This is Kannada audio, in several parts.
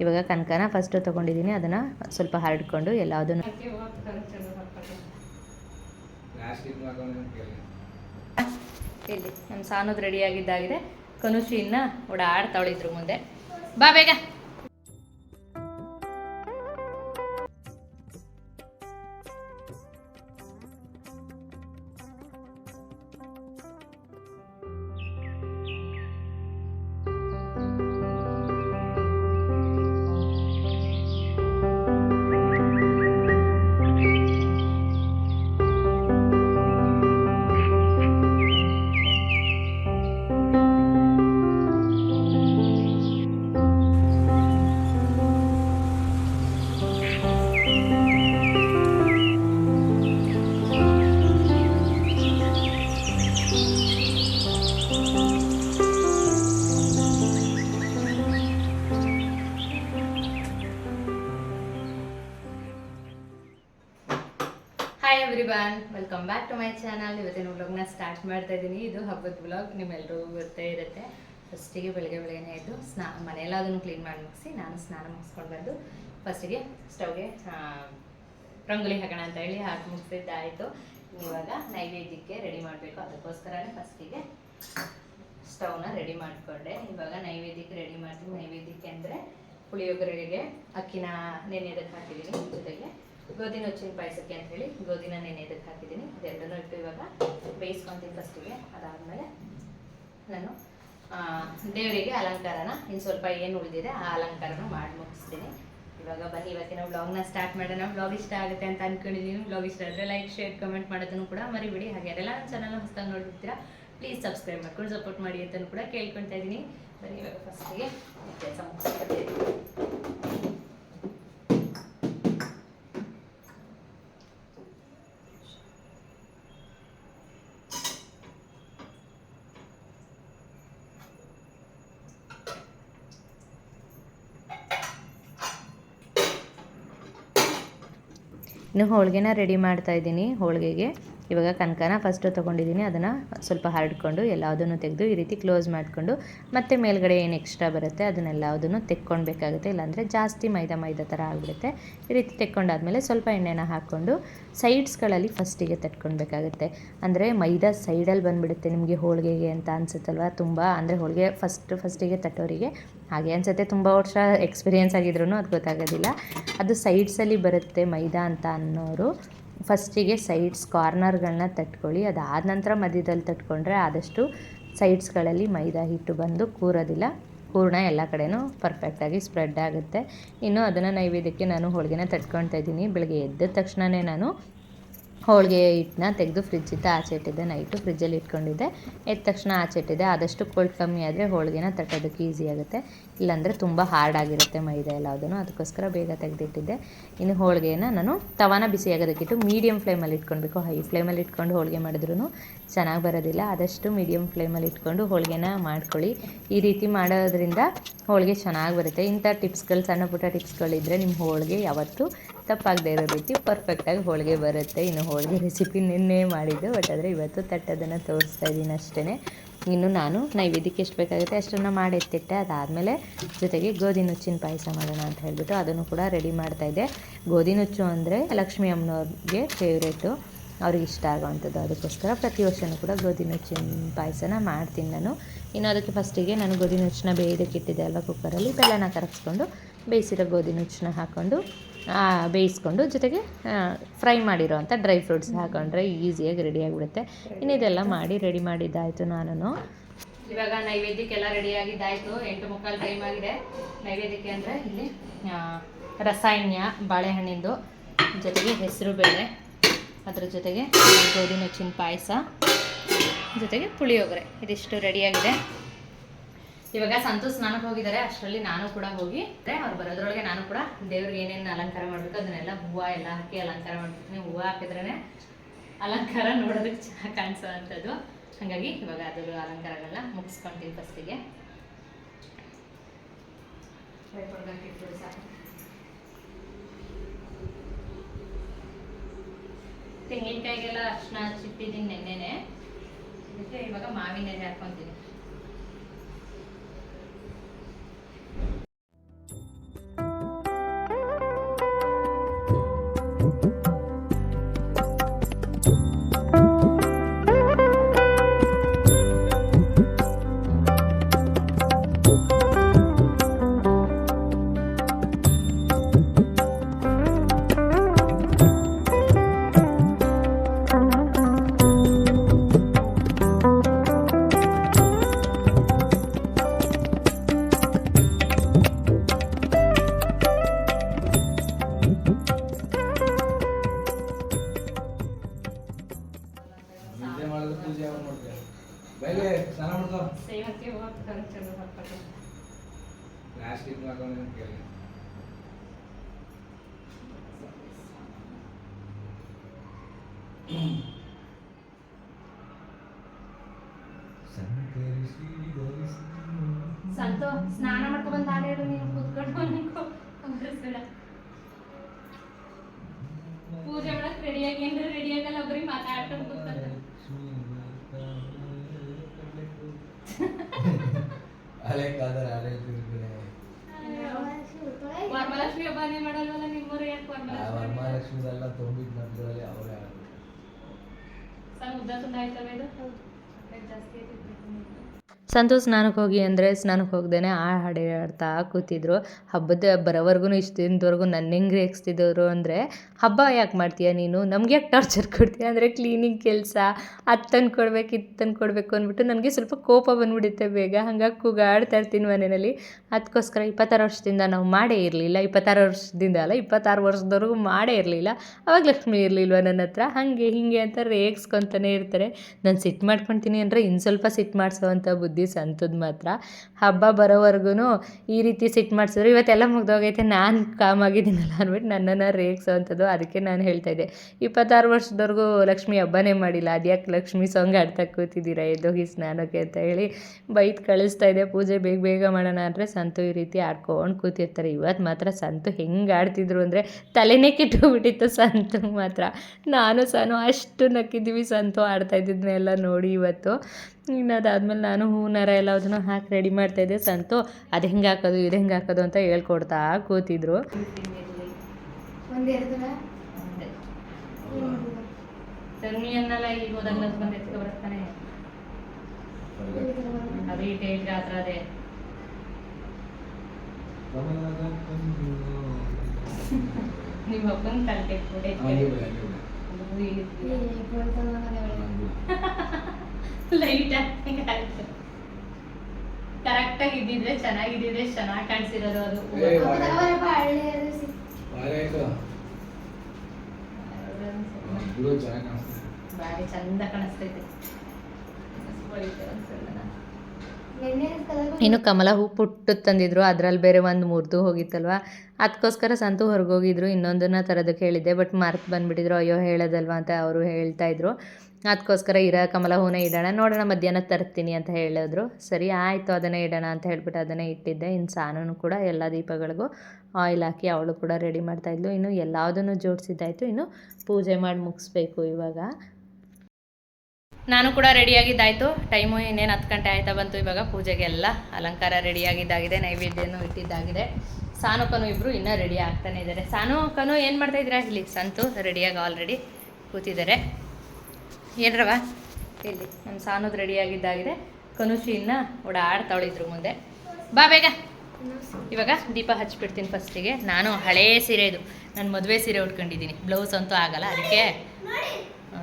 ಇವಾಗ ಕನಕನ ಫಸ್ಟು ತೊಗೊಂಡಿದ್ದೀನಿ ಅದನ್ನು ಸ್ವಲ್ಪ ಹರಡ್ಕೊಂಡು ಎಲ್ಲದನ್ನು ಇಲ್ಲಿ ನಮ್ಮ ಸಾನೋದು ರೆಡಿಯಾಗಿದ್ದಾಗಿದೆ ಕನುಷಿ ಇನ್ನ ಓಡಾಡ್ತಾವಳಿದ್ರು ಮುಂದೆ. ಬಾ ಬೇಗ. ಬ್ಯಾಕ್ ಟು ಮೈ ಚಾನಲ್ ಇವತ್ತಿನ ವ್ಲಾಗ್ನ ಸ್ಟಾರ್ಟ್ ಮಾಡ್ತಾ ಇದ್ದೀನಿ ಇದು ಹಬ್ಬದ ವ್ಲಾಗ್ ನಿಮ್ಮೆಲ್ಲರೂ ಗೊತ್ತೇ ಇರುತ್ತೆ. ಫಸ್ಟಿಗೆ ಬೆಳಗ್ಗೆ ಬೆಳಗ್ಗೆನೇ ಎದ್ದು ಸ್ನಾ ಮನೆಯೆಲ್ಲ ಕ್ಲೀನ್ ಮಾಡಿ ಮುಗಿಸಿ ನಾನು ಸ್ನಾನ ಮುಗಿಸ್ಕೊಂಡು ಬಂದು ಫಸ್ಟಿಗೆ ಸ್ಟವ್ಗೆ ರಂಗೋಲಿ ಹಾಕೋಣ ಅಂತ ಹೇಳಿ ಹಾಕಿ ಮುಗಿಸಿದ್ದಾಯಿತು. ಇವಾಗ ನೈವೇದ್ಯಕ್ಕೆ ರೆಡಿ ಮಾಡಬೇಕು. ಅದಕ್ಕೋಸ್ಕರನೇ ಫಸ್ಟಿಗೆ ಸ್ಟವ್ನ ರೆಡಿ ಮಾಡಿಕೊಂಡೆ. ಇವಾಗ ನೈವೇದ್ಯಕ್ಕೆ ರೆಡಿ ಮಾಡ್ತೀನಿ ನೈವೇದ್ಯಕ್ಕೆ ಅಂದರೆ ಪುಳಿಯೋಗರೆಗೆ ಅಕ್ಕಿನ ನೆನೆಯೋದಕ್ಕೆ ಹಾಕಿದ್ದೀನಿ ಜೊತೆಗೆ ಗೋಧಿ ನುಚ್ಚಿನ ಪಾಯಸಕ್ಕೆ ಅಂತ ಹೇಳಿ ಗೋಧಿನ ನೆನೆಯೋದಕ್ಕೆ ಹಾಕಿದ್ದೀನಿ. ಅದೆರಡನ್ನೂ ಇಟ್ಟು ಇವಾಗ ಬೇಯಿಸ್ಕೊತೀನಿ ಫಸ್ಟಿಗೆ ಅದಾದಮೇಲೆ ನಾನು ದೇವರಿಗೆ ಅಲಂಕಾರನ ಇನ್ನು ಸ್ವಲ್ಪ ಏನು ಉಳಿದಿದೆ ಆ ಅಲಂಕಾರನ ಮಾಡಿ ಮುಗಿಸ್ತೀನಿ. ಇವಾಗ ಬನ್ನಿ, ಇವತ್ತಿನ ವ್ಲಾಗ್ನ ಸ್ಟಾರ್ಟ್ ಮಾಡೋಣ. ಬ್ಲಾಗ್ ಇಷ್ಟ ಆಗುತ್ತೆ ಅಂತ ಅಂದ್ಕೊಂಡಿದ್ದೀನಿ ಬ್ಲಾಗ್ ಇಷ್ಟ ಆದರೆ ಲೈಕ್ ಶೇರ್ ಕಮೆಂಟ್ ಮಾಡೋದನ್ನು ಕೂಡ ಮರಿಬಿಡಿ. ಹಾಗೆ ಅದೆಲ್ಲ ನನ್ನ ಚಾನಲ್ ಹೊಸದಾಗಿ ನೋಡ್ಬಿಡ್ತೀರಾ ಪ್ಲೀಸ್ ಸಬ್ಸ್ಕ್ರೈಬ್ ಮಾಡ್ಕೊಂಡು ಸಪೋರ್ಟ್ ಮಾಡಿ ಅಂತಲೂ ಕೂಡ ಕೇಳ್ಕೊತಾ ಇದ್ದೀನಿ. ಬನ್ನಿ, ಇವಾಗ ಫಸ್ಟಿಗೆ ಕೆಲಸ ಮುಗಿಸ್ಕೊಳ್ತೀನಿ ಇನ್ನು ಹೋಳಿಗೆನ ರೆಡಿ ಮಾಡ್ತಾ ಇದ್ದೀನಿ ಹೋಳಿಗೆಗೆ. ಇವಾಗ ಕನಕನ ಫಸ್ಟು ತೊಗೊಂಡಿದ್ದೀನಿ. ಅದನ್ನು ಸ್ವಲ್ಪ ಹರಡ್ಕೊಂಡು ಎಲ್ಲದನ್ನು ತೆಗೆದು ಈ ರೀತಿ ಕ್ಲೋಸ್ ಮಾಡಿಕೊಂಡು ಮತ್ತೆ ಮೇಲ್ಗಡೆ ಏನು ಎಕ್ಸ್ಟ್ರಾ ಬರುತ್ತೆ ಅದನ್ನೆಲ್ಲದನ್ನು ತೆಕ್ಕೊಳ್ಬೇಕಾಗುತ್ತೆ ಇಲ್ಲಾಂದರೆ ಜಾಸ್ತಿ ಮೈದಾ ಮೈದಾ ಥರ ಆಗಿಬಿಡುತ್ತೆ. ಈ ರೀತಿ ತೆಕ್ಕೊಂಡಾದಮೇಲೆ ಸ್ವಲ್ಪ ಎಣ್ಣೆನ ಹಾಕ್ಕೊಂಡು ಸೈಡ್ಸ್ಗಳಲ್ಲಿ ಫಸ್ಟಿಗೆ ತಟ್ಕೊಳ್ಬೇಕಾಗುತ್ತೆ ಅಂದರೆ ಮೈದಾ ಸೈಡಲ್ಲಿ ಬಂದುಬಿಡುತ್ತೆ ನಿಮಗೆ ಹೋಳಿಗೆಗೆ ಅಂತ ಅನಿಸುತ್ತಲ್ವ? ತುಂಬ ಅಂದರೆ ಹೋಳಿಗೆ ಫಸ್ಟ್ ಫಸ್ಟಿಗೆ ತಟ್ಟೋರಿಗೆ. ಹಾಗೆ ಅನಿಸುತ್ತೆ. ತುಂಬ ವರ್ಷ ಎಕ್ಸ್ಪೀರಿಯೆನ್ಸ್ ಆಗಿದ್ರು ಅದು ಗೊತ್ತಾಗೋದಿಲ್ಲ ಅದು ಸೈಡ್ಸಲ್ಲಿ ಬರುತ್ತೆ ಮೈದಾ ಅಂತ ಅನ್ನೋರು. ಫಸ್ಟಿಗೆ ಸೈಡ್ಸ್ ಕಾರ್ನರ್ಗಳನ್ನ ತಟ್ಕೊಳ್ಳಿ, ಅದಾದ ನಂತರ ಮಧ್ಯದಲ್ಲಿ ತಟ್ಕೊಂಡ್ರೆ ಆದಷ್ಟು ಸೈಡ್ಸ್ಗಳಲ್ಲಿ ಮೈದಾ ಹಿಟ್ಟು ಬಂದು ಕೂರೋದಿಲ್ಲ. ಪೂರ್ಣ ಎಲ್ಲ ಕಡೆನೂ ಪರ್ಫೆಕ್ಟಾಗಿ ಸ್ಪ್ರೆಡ್ ಆಗುತ್ತೆ. ಇನ್ನು ಅದನ್ನು ನೈವೇದ್ಯಕ್ಕೆ ನಾನು ಹೋಳಿಗೆನ ತಟ್ಕೊಳ್ತಾ ಇದ್ದೀನಿ. ಬೆಳಗ್ಗೆ ಎದ್ದ ತಕ್ಷಣವೇ ನಾನು ಹೋಳಿಗೆ ಹಿಟ್ಟನ್ನ ತೆಗೆದು ಫ್ರಿಜ್ಜಿಂದ ಆಚೆ ಇಟ್ಟಿದ್ದೆ. ನೈಟು ಫ್ರಿಜ್ಜಲ್ಲಿ ಇಟ್ಕೊಂಡಿದ್ದೆ. ಎದ್ದ ತಕ್ಷಣ ಆಚೆ ಇಟ್ಟಿದ್ದೆ. ಆದಷ್ಟು ಕೋಲ್ಡ್ ಕಮ್ಮಿ ಆದರೆ ಹೋಳಿಗೆನ ತಟ್ಟೋದಕ್ಕೆ ಈಸಿ ಆಗುತ್ತೆ. ಇಲ್ಲಾಂದರೆ ತುಂಬ ಹಾರ್ಡ್ ಆಗಿರುತ್ತೆ ಮೈದಾ ಎಲ್ಲ ಅದನ್ನು. ಅದಕ್ಕೋಸ್ಕರ ಬೇಗ ತೆಗೆದಿಟ್ಟಿದ್ದೆ. ಇನ್ನು ಹೋಳಿಗೆನ ನಾನು ತವಾನ ಬಿಸಿ ಆಗೋದಕ್ಕಿಟ್ಟು ಮೀಡಿಯಮ್ ಫ್ಲೇಮಲ್ಲಿ ಇಟ್ಕೊಳ್ಬೇಕು. ಹೈ ಫ್ಲೇಮಲ್ಲಿ ಇಟ್ಕೊಂಡು ಹೋಳಿಗೆ ಮಾಡಿದ್ರೂ ಚೆನ್ನಾಗಿ ಬರೋದಿಲ್ಲ. ಆದಷ್ಟು ಮೀಡಿಯಮ್ ಫ್ಲೇಮಲ್ಲಿ ಇಟ್ಕೊಂಡು ಹೋಳಿಗೆನ ಮಾಡ್ಕೊಳ್ಳಿ. ಈ ರೀತಿ ಮಾಡೋದ್ರಿಂದ ಹೋಳಿಗೆ ಚೆನ್ನಾಗಿ ಬರುತ್ತೆ. ಇಂಥ ಟಿಪ್ಸ್ಗಳು ಸಣ್ಣ ಪುಟ್ಟ ಟಿಪ್ಸ್ಗಳಿದ್ದರೆ ನಿಮ್ಮ ಹೋಳಿಗೆ ಯಾವತ್ತೂ ತಪ್ಪಾಗದೇ ಇರೋ ರೀತಿ ಪರ್ಫೆಕ್ಟಾಗಿ ಹೋಳಿಗೆ ಬರುತ್ತೆ. ಇನ್ನು ಹೋಳಿಗೆ ರೆಸಿಪಿ ನಿನ್ನೆ ಮಾಡಿದ್ದು ಬಟ್ ಆದರೆ ಇವತ್ತು ತಟ್ಟೋದನ್ನು ತೋರಿಸ್ತಾ ಇದ್ದೀನಿ ಅಷ್ಟೇ ಇನ್ನು ನಾನು ನೈವೇದ್ಯಕ್ಕೆ ಎಷ್ಟು ಬೇಕಾಗುತ್ತೆ ಅಷ್ಟನ್ನು ಮಾಡಿ ಎತ್ತಿಟ್ಟೆ. ಅದಾದಮೇಲೆ ಜೊತೆಗೆ ಗೋಧಿ ನುಚ್ಚಿನ ಪಾಯಸ ಮಾಡೋಣ ಅಂತ ಹೇಳಿಬಿಟ್ಟು ಅದನ್ನು ಕೂಡ ರೆಡಿ ಮಾಡ್ತಾಯಿದ್ದೆ ಗೋಧಿ ನುಚ್ಚು ಅಂದರೆ ಲಕ್ಷ್ಮೀ ಅಮ್ಮನವ್ರಿಗೆ ಫೇವ್ರೇಟು ಅವ್ರಿಗೆ ಇಷ್ಟ ಆಗೋವಂಥದ್ದು. ಅದಕ್ಕೋಸ್ಕರ ಪ್ರತಿ ವರ್ಷವೂ ಕೂಡ ಗೋಧಿ ನುಚ್ಚಿನ ಪಾಯಸನ ಮಾಡ್ತೀನಿ ನಾನು. ಇನ್ನು ಅದಕ್ಕೆ ಫಸ್ಟಿಗೆ ನಾನು ಗೋಧಿ ನುಚ್ಚನ್ನ ಬೇಯೋದಕ್ಕೆ ಇಟ್ಟಿದ್ದೆ ಅಲ್ವಾ ಕುಕ್ಕರಲ್ಲಿ ಬೆಲ್ಲನ ಕರಗಿಸ್ಕೊಂಡು ಬೇಯಿಸಿರೋ ಗೋಧಿ ನುಚ್ಚನ್ನ ಹಾಕ್ಕೊಂಡು ಬೇಯಿಸ್ಕೊಂಡು ಜೊತೆಗೆ ಫ್ರೈ ಮಾಡಿರೋವಂಥ ಡ್ರೈ ಫ್ರೂಟ್ಸ್ ಹಾಕೊಂಡ್ರೆ ಈಸಿಯಾಗಿ ರೆಡಿ ಆಗಿಬಿಡುತ್ತೆ. ಇನ್ನು ಇದೆಲ್ಲ ಮಾಡಿ ರೆಡಿ ಮಾಡಿದ್ದಾಯಿತು ನಾನು ಇವಾಗ ನೈವೇದ್ಯಕ್ಕೆಲ್ಲ ರೆಡಿ ಆಗಿದ್ದಾಯಿತು. ಎಂಟು ಮುಕ್ಕಾಲು ಟೈಮ್ ಆಗಿದೆ. ನೈವೇದ್ಯಕ್ಕೆ ಅಂದರೆ ಇಲ್ಲಿ ರಸಾಯನ ಬಾಳೆಹಣ್ಣಿಂದು, ಜೊತೆಗೆ ಹೆಸರು ಬೇಳೆ, ಅದ್ರ ಜೊತೆಗೆ ಗೋಧಿ ಮೆಚ್ಚಿನ ಪಾಯಸ, ಜೊತೆಗೆ ಪುಳಿಯೋಗರೆ. ಇದಿಷ್ಟು ರೆಡಿಯಾಗಿದೆ ಇವಾಗ ಸಂತೋಷ್ ಸ್ನಾನಕ್ಕೆ ಹೋಗಿದ್ದಾರೆ, ಅಷ್ಟರಲ್ಲಿ ನಾನು ಕೂಡ ಹೋಗಿ ಅವ್ರು ಬರೋದ್ರೊಳಗೆ ನಾನು ಕೂಡ ದೇವ್ರಿಗೆ ಏನೇನು ಅಲಂಕಾರ ಮಾಡಬೇಕು, ಅದನ್ನೆಲ್ಲ ಹೂವು ಎಲ್ಲ ಹಾಕಿ ಅಲಂಕಾರ ಮಾಡ್ಬಿಡ್ತೀನಿ ಹೂವು ಹಾಕಿದ್ರೇ ಅಲಂಕಾರ ನೋಡೋದಕ್ಕೆ ಚೆನ್ನಾಗಿ ಕಾಣಿಸೋ ಅಂಥದ್ದು. ಹಾಗಾಗಿ ಇವಾಗ ಅದ್ರ ಅಲಂಕಾರಗಳನ್ನ ಮುಗಿಸ್ಕೊಂತೀನಿ ಫಸ್ಟಿಗೆ ತೆಂಗಿನಕಾಯಿಗೆಲ್ಲ ಅರ್ಶನ ಹಚ್ಚಿಟ್ಟಿದ್ದೀನಿ ನೆನ್ನೆನೆ. ಇವಾಗ ಮಾವಿನ ಎಲೆ ಹಾಕ್ಕೊಂತೀನಿ. ಹಳೆ ಕಾಲದ ಹಳೆ ತಿರುಗಿದೆ ವರಮಹಾಲಕ್ಷ್ಮಿ ಹಬ್ಬನೇ ಮಾಡಲ್ವಲ್ಲ ನಿಮ್ಮೂರು ಯಾಕೆ ಆ ವರಮಹಾಲಕ್ಷ್ಮಿ ವರಮಹಾಲಕ್ಷ್ಮಿದೆಲ್ಲ ತೊಂಬಿಟ್ಟು ನಮ್ದ್ರಲ್ಲಿ ಅವರೇ ಆಡೋದು ಸರ್ ಉದ್ದ ತುಂಡ ಆಯ್ತಲ್ಲ ಇದು ಜಾಸ್ತಿ ಐತಿ ಸಂತು ಸ್ನಾನಕ್ಕೆ ಹೋಗಿ ಅಂದರೆ ಸ್ನಾನಕ್ಕೆ ಹೋಗ್ದೇ ಆ ಹಾಡು ಹಾಡ್ತಾ ಕೂತಿದ್ರು. ಹಬ್ಬದ ಬರೋವರೆಗೂ ಇಷ್ಟು ದಿನದವರೆಗೂ ನನ್ನ ಹೆಂಗೆ ರೇಗಿಸ್ತಿದ್ದವರು ಅಂದರೆ, ಹಬ್ಬ ಯಾಕೆ ಮಾಡ್ತೀಯ ನೀನು? ನಮ್ಗೆ ಯಾಕೆ ಟಾರ್ಚರ್ ಕೊಡ್ತೀಯ? ಅಂದರೆ ಕ್ಲೀನಿಂಗ್ ಕೆಲಸ, ಅದು ತಂದು ಕೊಡ್ಬೇಕು, ಇದು ತಂದು ಕೊಡಬೇಕು ಅಂದ್ಬಿಟ್ಟು ನನಗೆ ಸ್ವಲ್ಪ ಕೋಪ ಬಂದ್ಬಿಡುತ್ತೆ ಬೇಗ. ಹಂಗಾಗಿ ಕೂಗಾಡ್ತಾ ಇರ್ತೀನಿ ಮನೆಯಲ್ಲಿ. ಅದಕ್ಕೋಸ್ಕರ ಇಪ್ಪತ್ತಾರು ವರ್ಷದಿಂದ ನಾವು ಮಾಡೇ ಇರಲಿಲ್ಲ. ಇಪ್ಪತ್ತಾರು ವರ್ಷದಿಂದ ಅಲ್ಲ, ಇಪ್ಪತ್ತಾರು ವರ್ಷದವರೆಗೂ ಮಾಡೇ ಇರಲಿಲ್ಲ. ಅವಾಗ ಲಕ್ಷ್ಮಿ ಇರಲಿಲ್ವ ನನ್ನ ಹತ್ರ? ಹಾಗೆ ಹೀಗೆ ಅಂತ ರೇಗಿಸ್ಕೊತಾನೆ ಇರ್ತಾರೆ. ನಾನು ಸಿಟ್ಟು ಮಾಡ್ಕೊತೀನಿ ಅಂದರೆ ಇನ್ನು ಸ್ವಲ್ಪ ಸಿಟ್ಟು ಮಾಡಿಸೋವಂಥ ಬುದ್ಧಿ ಸಂತದ ಮಾತ್ರ. ಹಬ್ಬ ಬರೋವರೆಗೂ ಈ ರೀತಿ ಸಿಟ್ಟು ಮಾಡಿಸಿದ್ರು. ಇವತ್ತೆಲ್ಲ ಮುಗ್ದೋಗೈತೆ. ನಾನು ಕಾಮಾಗಿದ್ದೀನಲ್ಲ ಅಂದ್ಬಿಟ್ಟು ನನ್ನನ್ನು ರೇಗಿಸೋವಂಥದ್ದು ಅದಕ್ಕೆ ನಾನು ಹೇಳ್ತಾ ಇದ್ದೆ. ಇಪ್ಪತ್ತಾರು ವರ್ಷದವರೆಗೂ ಲಕ್ಷ್ಮಿ ಹಬ್ಬನೇ ಮಾಡಿಲ್ಲ. ಅದ್ಯಾಕೆ ಲಕ್ಷ್ಮಿ ಸಾಂಗ್ ಆಡ್ತಾ ಕೂತಿದ್ದೀರಾ? ಎದ್ದೋಗಿ ಸ್ನಾನಕ್ಕೆ ಅಂತ ಹೇಳಿ ಬೈತ್ ಕಳಿಸ್ತಾ ಇದೆ ಪೂಜೆ ಬೇಗ ಬೇಗ ಮಾಡೋಣ ಅಂದರೆ ಸಂತು ಈ ರೀತಿ ಆಡ್ಕೊಂಡು ಕೂತಿರ್ತಾರೆ. ಇವತ್ತು ಮಾತ್ರ ಸಂತು ಹೆಂಗೆ ಆಡ್ತಿದ್ರು ಅಂದರೆ ತಲೆನೇ ಕೆಟ್ಟೋಗ್ಬಿಟ್ಟಿತ್ತು ಸಂತು ಮಾತ್ರ. ನಾನು ಸಾನು ಅಷ್ಟು ನಕ್ಕಿದ್ದೀವಿ ಸಂತು ಆಡ್ತಾ ಇದ್ದಿದ್ದನ್ನೆಲ್ಲ ನೋಡಿ ಇವತ್ತು. ಇನ್ನು ಅದಾದ್ಮೇಲೆ ನಾನು ಹೂನಾರ ಎಲ್ಲದನ್ನು ಹಾಕಿ ರೆಡಿ ಮಾಡ್ತಾಯಿದ್ದೆ ಸಂತು ಅದು ಹೆಂಗೆ ಹಾಕೋದು ಇದು ಹೆಂಗೆ ಹಾಕೋದು ಅಂತ ಹೇಳ್ಕೊಡ್ತಾ ಕೂತಿದ್ರು. ನಿಮ್ಮಪ್ಪನ ತಲೆ ಲೈಟ್ ಕರೆಕ್ಟ್ ಆಗಿ ಇದ್ದಿದ್ರೆ ಚೆನ್ನಾಗಿದ್ದಿದ್ರೆ ಚೆನ್ನಾಗಿ ಕಾಣಿಸಿರೋದು ಅದು. ಬಾರಿ ಚಂದ ಕಾಣಿಸ್ತೈತೆ. ಇನ್ನು ಕಮಲ ಹೂ ಪುಟ್ಟು ತಂದಿದ್ರು ಅದ್ರಲ್ಲಿ ಬೇರೆ ಒಂದು ಮುರಿದು ಹೋಗಿತ್ತಲ್ವ? ಅದಕ್ಕೋಸ್ಕರ ಸಂತು ಹೊರಗೋಗಿದ್ರು ಇನ್ನೊಂದನ್ನ ತರೋದಕ್ಕೆ ಹೇಳಿದ್ದೆ ಬಟ್ ಮರ್ತು ಬಂದ್ಬಿಟ್ಟಿದ್ರು ಅಯ್ಯೋ ಹೇಳೋದಲ್ವಾ ಅಂತ ಅವರು ಹೇಳ್ತಾ ಇದ್ರು. ಅದಕ್ಕೋಸ್ಕರ ಇರೋ ಕಮಲ ಹೂನ ಇಡೋಣ. ನೋಡೋಣ ಮಧ್ಯಾಹ್ನ ತರ್ತೀನಿ ಅಂತ ಹೇಳಿದ್ರು. ಸರಿ, ಆಯಿತು, ಅದನ್ನೇ ಇಡೋಣ ಅಂತ ಹೇಳ್ಬಿಟ್ಟು ಅದನ್ನೇ ಇಟ್ಟಿದ್ದೆ. ಇನ್ನು ಸಾನೂ ಕೂಡ ಎಲ್ಲ ದೀಪಗಳಿಗೂ ಆಯಿಲ್ ಹಾಕಿ ಅವಳು ಕೂಡ ರೆಡಿ ಮಾಡ್ತಾಯಿದ್ಲು ಇನ್ನು ಎಲ್ಲದನ್ನು ಜೋಡಿಸಿದ್ದಾಯಿತು. ಇನ್ನು ಪೂಜೆ ಮಾಡಿ ಮುಗಿಸ್ಬೇಕು ಇವಾಗ. ನಾನು ಕೂಡ ರೆಡಿಯಾಗಿದ್ದಾಯಿತು ಟೈಮು ಇನ್ನೇನು ಹತ್ತು ಗಂಟೆ ಆಯ್ತಾ ಬಂತು ಇವಾಗ. ಪೂಜೆಗೆಲ್ಲ ಅಲಂಕಾರ ರೆಡಿಯಾಗಿದ್ದಾಗಿದೆ ನೈವೇದ್ಯನೂ ಇಟ್ಟಿದ್ದಾಗಿದೆ. ಸಾನುಕನು ಇಬ್ಬರು ಇನ್ನೂ ರೆಡಿ ಆಗ್ತಾನೆ ಇದ್ದಾರೆ. ಸಾನುಕನು ಏನು ಮಾಡ್ತಾ ಇದ್ದೀರಾ ಇಲ್ಲಿ ಸಂತು ರೆಡಿಯಾಗಿ ಆಲ್ರೆಡಿ ಕೂತಿದ್ದಾರೆ. ಏನ್ರವ ಇಲ್ಲಿ ನಮ್ಮ ಸಾನೋದು ರೆಡಿಯಾಗಿದ್ದಾಗಿದೆ ಕನುಷಿ ಇನ್ನು ಓಡಾಡ್ತಾವಳಿದ್ರು ಮುಂದೆ. ಬಾ ಬೇಗ. ಇವಾಗ ದೀಪ ಹಚ್ಬಿಡ್ತೀನಿ ಫಸ್ಟಿಗೆ ನಾನು ಹಳೇ ಸೀರೆ ಇದು. ನಾನು ಮದುವೆ ಸೀರೆ ಉಟ್ಕೊಂಡಿದ್ದೀನಿ. ಬ್ಲೌಸ್ ಅಂತೂ ಆಗಲ್ಲ. ಅದಕ್ಕೆ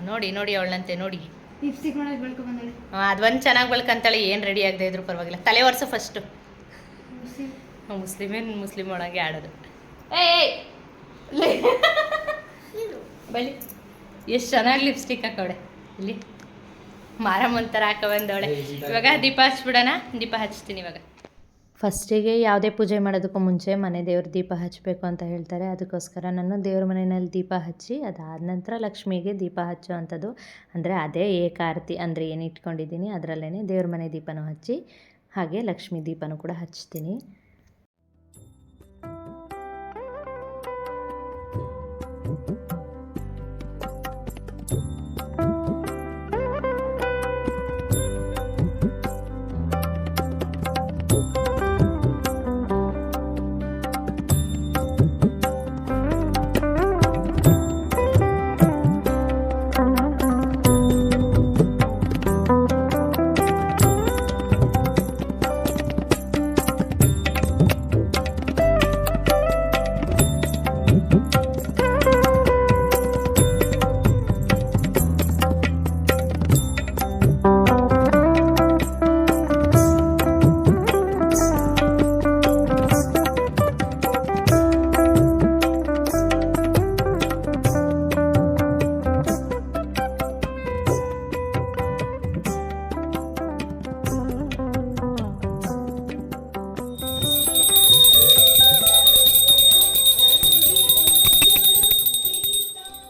ನೋಡಿ ನೋಡಿ ಅವಳಂತೆ ನೋಡಿ. ಬಂದಾಳೆ ಅದೊಂದು ಚೆನ್ನಾಗಿ ಬೆಳ್ಕಂತಾಳೆ. ಏನು ರೆಡಿ ಆಗದೆ ಇದ್ರು ಪರವಾಗಿಲ್ಲ. ತಲೆ ಒರೆಸು ಫಸ್ಟು ಮುಸ್ಲಿಮೇನು ಮುಸ್ಲಿಮ್ ಒಳಗೆ ಆಡೋದು. ಏಯ್ ಬಳಿ. ಎಷ್ಟು ಚೆನ್ನಾಗಿ ಲಿಪ್ಸ್ಟಿಕ್ ಹಾಕವಳೆ. ಇಲ್ಲಿ. ಮಾರಮ್ಮನ ಥರ ಹಾಕ ಬಂದವಳೆ. ಇವಾಗ ದೀಪ ಹಚ್ಬಿಡೋಣ? ದೀಪ ಹಚ್ತೀನಿ ಇವಾಗ. ಫಸ್ಟಿಗೆ ಯಾವುದೇ ಪೂಜೆ ಮಾಡೋದಕ್ಕೂ ಮುಂಚೆ ಮನೆ ದೇವ್ರ ದೀಪ ಹಚ್ಚಬೇಕು ಅಂತ ಹೇಳ್ತಾರೆ. ಅದಕ್ಕೋಸ್ಕರ ನಾನು ದೇವ್ರ ಮನೆಯಲ್ಲಿ ದೀಪ ಹಚ್ಚಿ ಅದಾದ ನಂತರ ಲಕ್ಷ್ಮಿಗೆ ದೀಪ ಹಚ್ಚುವಂಥದ್ದು ಅಂದರೆ ಅದೇ ಏಕಾರತಿ ಅಂದರೆ ಏನು ಇಟ್ಕೊಂಡಿದ್ದೀನಿ ಅದರಲ್ಲೇ ದೇವ್ರ ಮನೆ ದೀಪನೂ ಹಚ್ಚಿ ಹಾಗೆ ಲಕ್ಷ್ಮೀ ದೀಪನೂ ಕೂಡ ಹಚ್ತೀನಿ.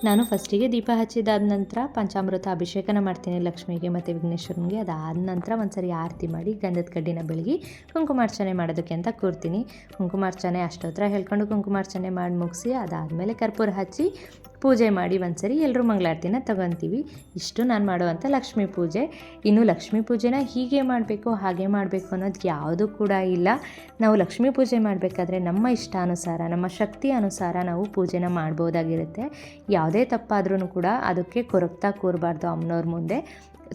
ನಾನು ಫಸ್ಟಿಗೆ ದೀಪ ಹಚ್ಚಿದಾದ ನಂತರ ಪಂಚಾಮೃತ ಅಭಿಷೇಕನ ಮಾಡ್ತೀನಿ ಲಕ್ಷ್ಮಿಗೆ ಮತ್ತು ವಿಘ್ನೇಶ್ವರನಿಗೆ. ಅದಾದ ನಂತರ ಒಂದ್ಸರಿ ಆರತಿ ಮಾಡಿ ಗಂಧದ ಕಡ್ಡಿನ ಬೆಳಗಿ ಕುಂಕುಮಾರ್ಚನೆ ಮಾಡೋದಕ್ಕೆ ಅಂತ ಕೂರ್ತೀನಿ. ಕುಂಕುಮಾರ್ಚನೆ ಅಷ್ಟೋತ್ರ ಹೇಳ್ಕೊಂಡು ಕುಂಕುಮಾರ್ಚನೆ ಮಾಡಿ ಮುಗಿಸಿ, ಅದಾದಮೇಲೆ ಕರ್ಪೂರ ಹಚ್ಚಿ ಪೂಜೆ ಮಾಡಿ ಒಂದ್ಸರಿ ಎಲ್ಲರೂ ಮಂಗಳಾರತಿನ ತಗೊತೀವಿ. ಇಷ್ಟು ನಾನು ಮಾಡುವಂಥ ಲಕ್ಷ್ಮೀ ಪೂಜೆ. ಇನ್ನು ಲಕ್ಷ್ಮೀ ಪೂಜೆನ ಹೀಗೆ ಮಾಡಬೇಕು ಹಾಗೆ ಮಾಡಬೇಕು ಅನ್ನೋದು ಯಾವುದು ಕೂಡ ಇಲ್ಲ. ನಾವು ಲಕ್ಷ್ಮೀ ಪೂಜೆ ಮಾಡಬೇಕಾದ್ರೆ ನಮ್ಮ ಇಷ್ಟಾನುಸಾರ, ನಮ್ಮ ಶಕ್ತಿ ಅನುಸಾರ ನಾವು ಪೂಜೆನ ಮಾಡ್ಬೋದಾಗಿರುತ್ತೆ. ಯಾವುದೇ ತಪ್ಪಾದ್ರೂ ಕೂಡ ಅದಕ್ಕೆ ಕೊರಗ್ತಾ ಕೂರಬಾರ್ದು ಅಮ್ಮನವ್ರ ಮುಂದೆ.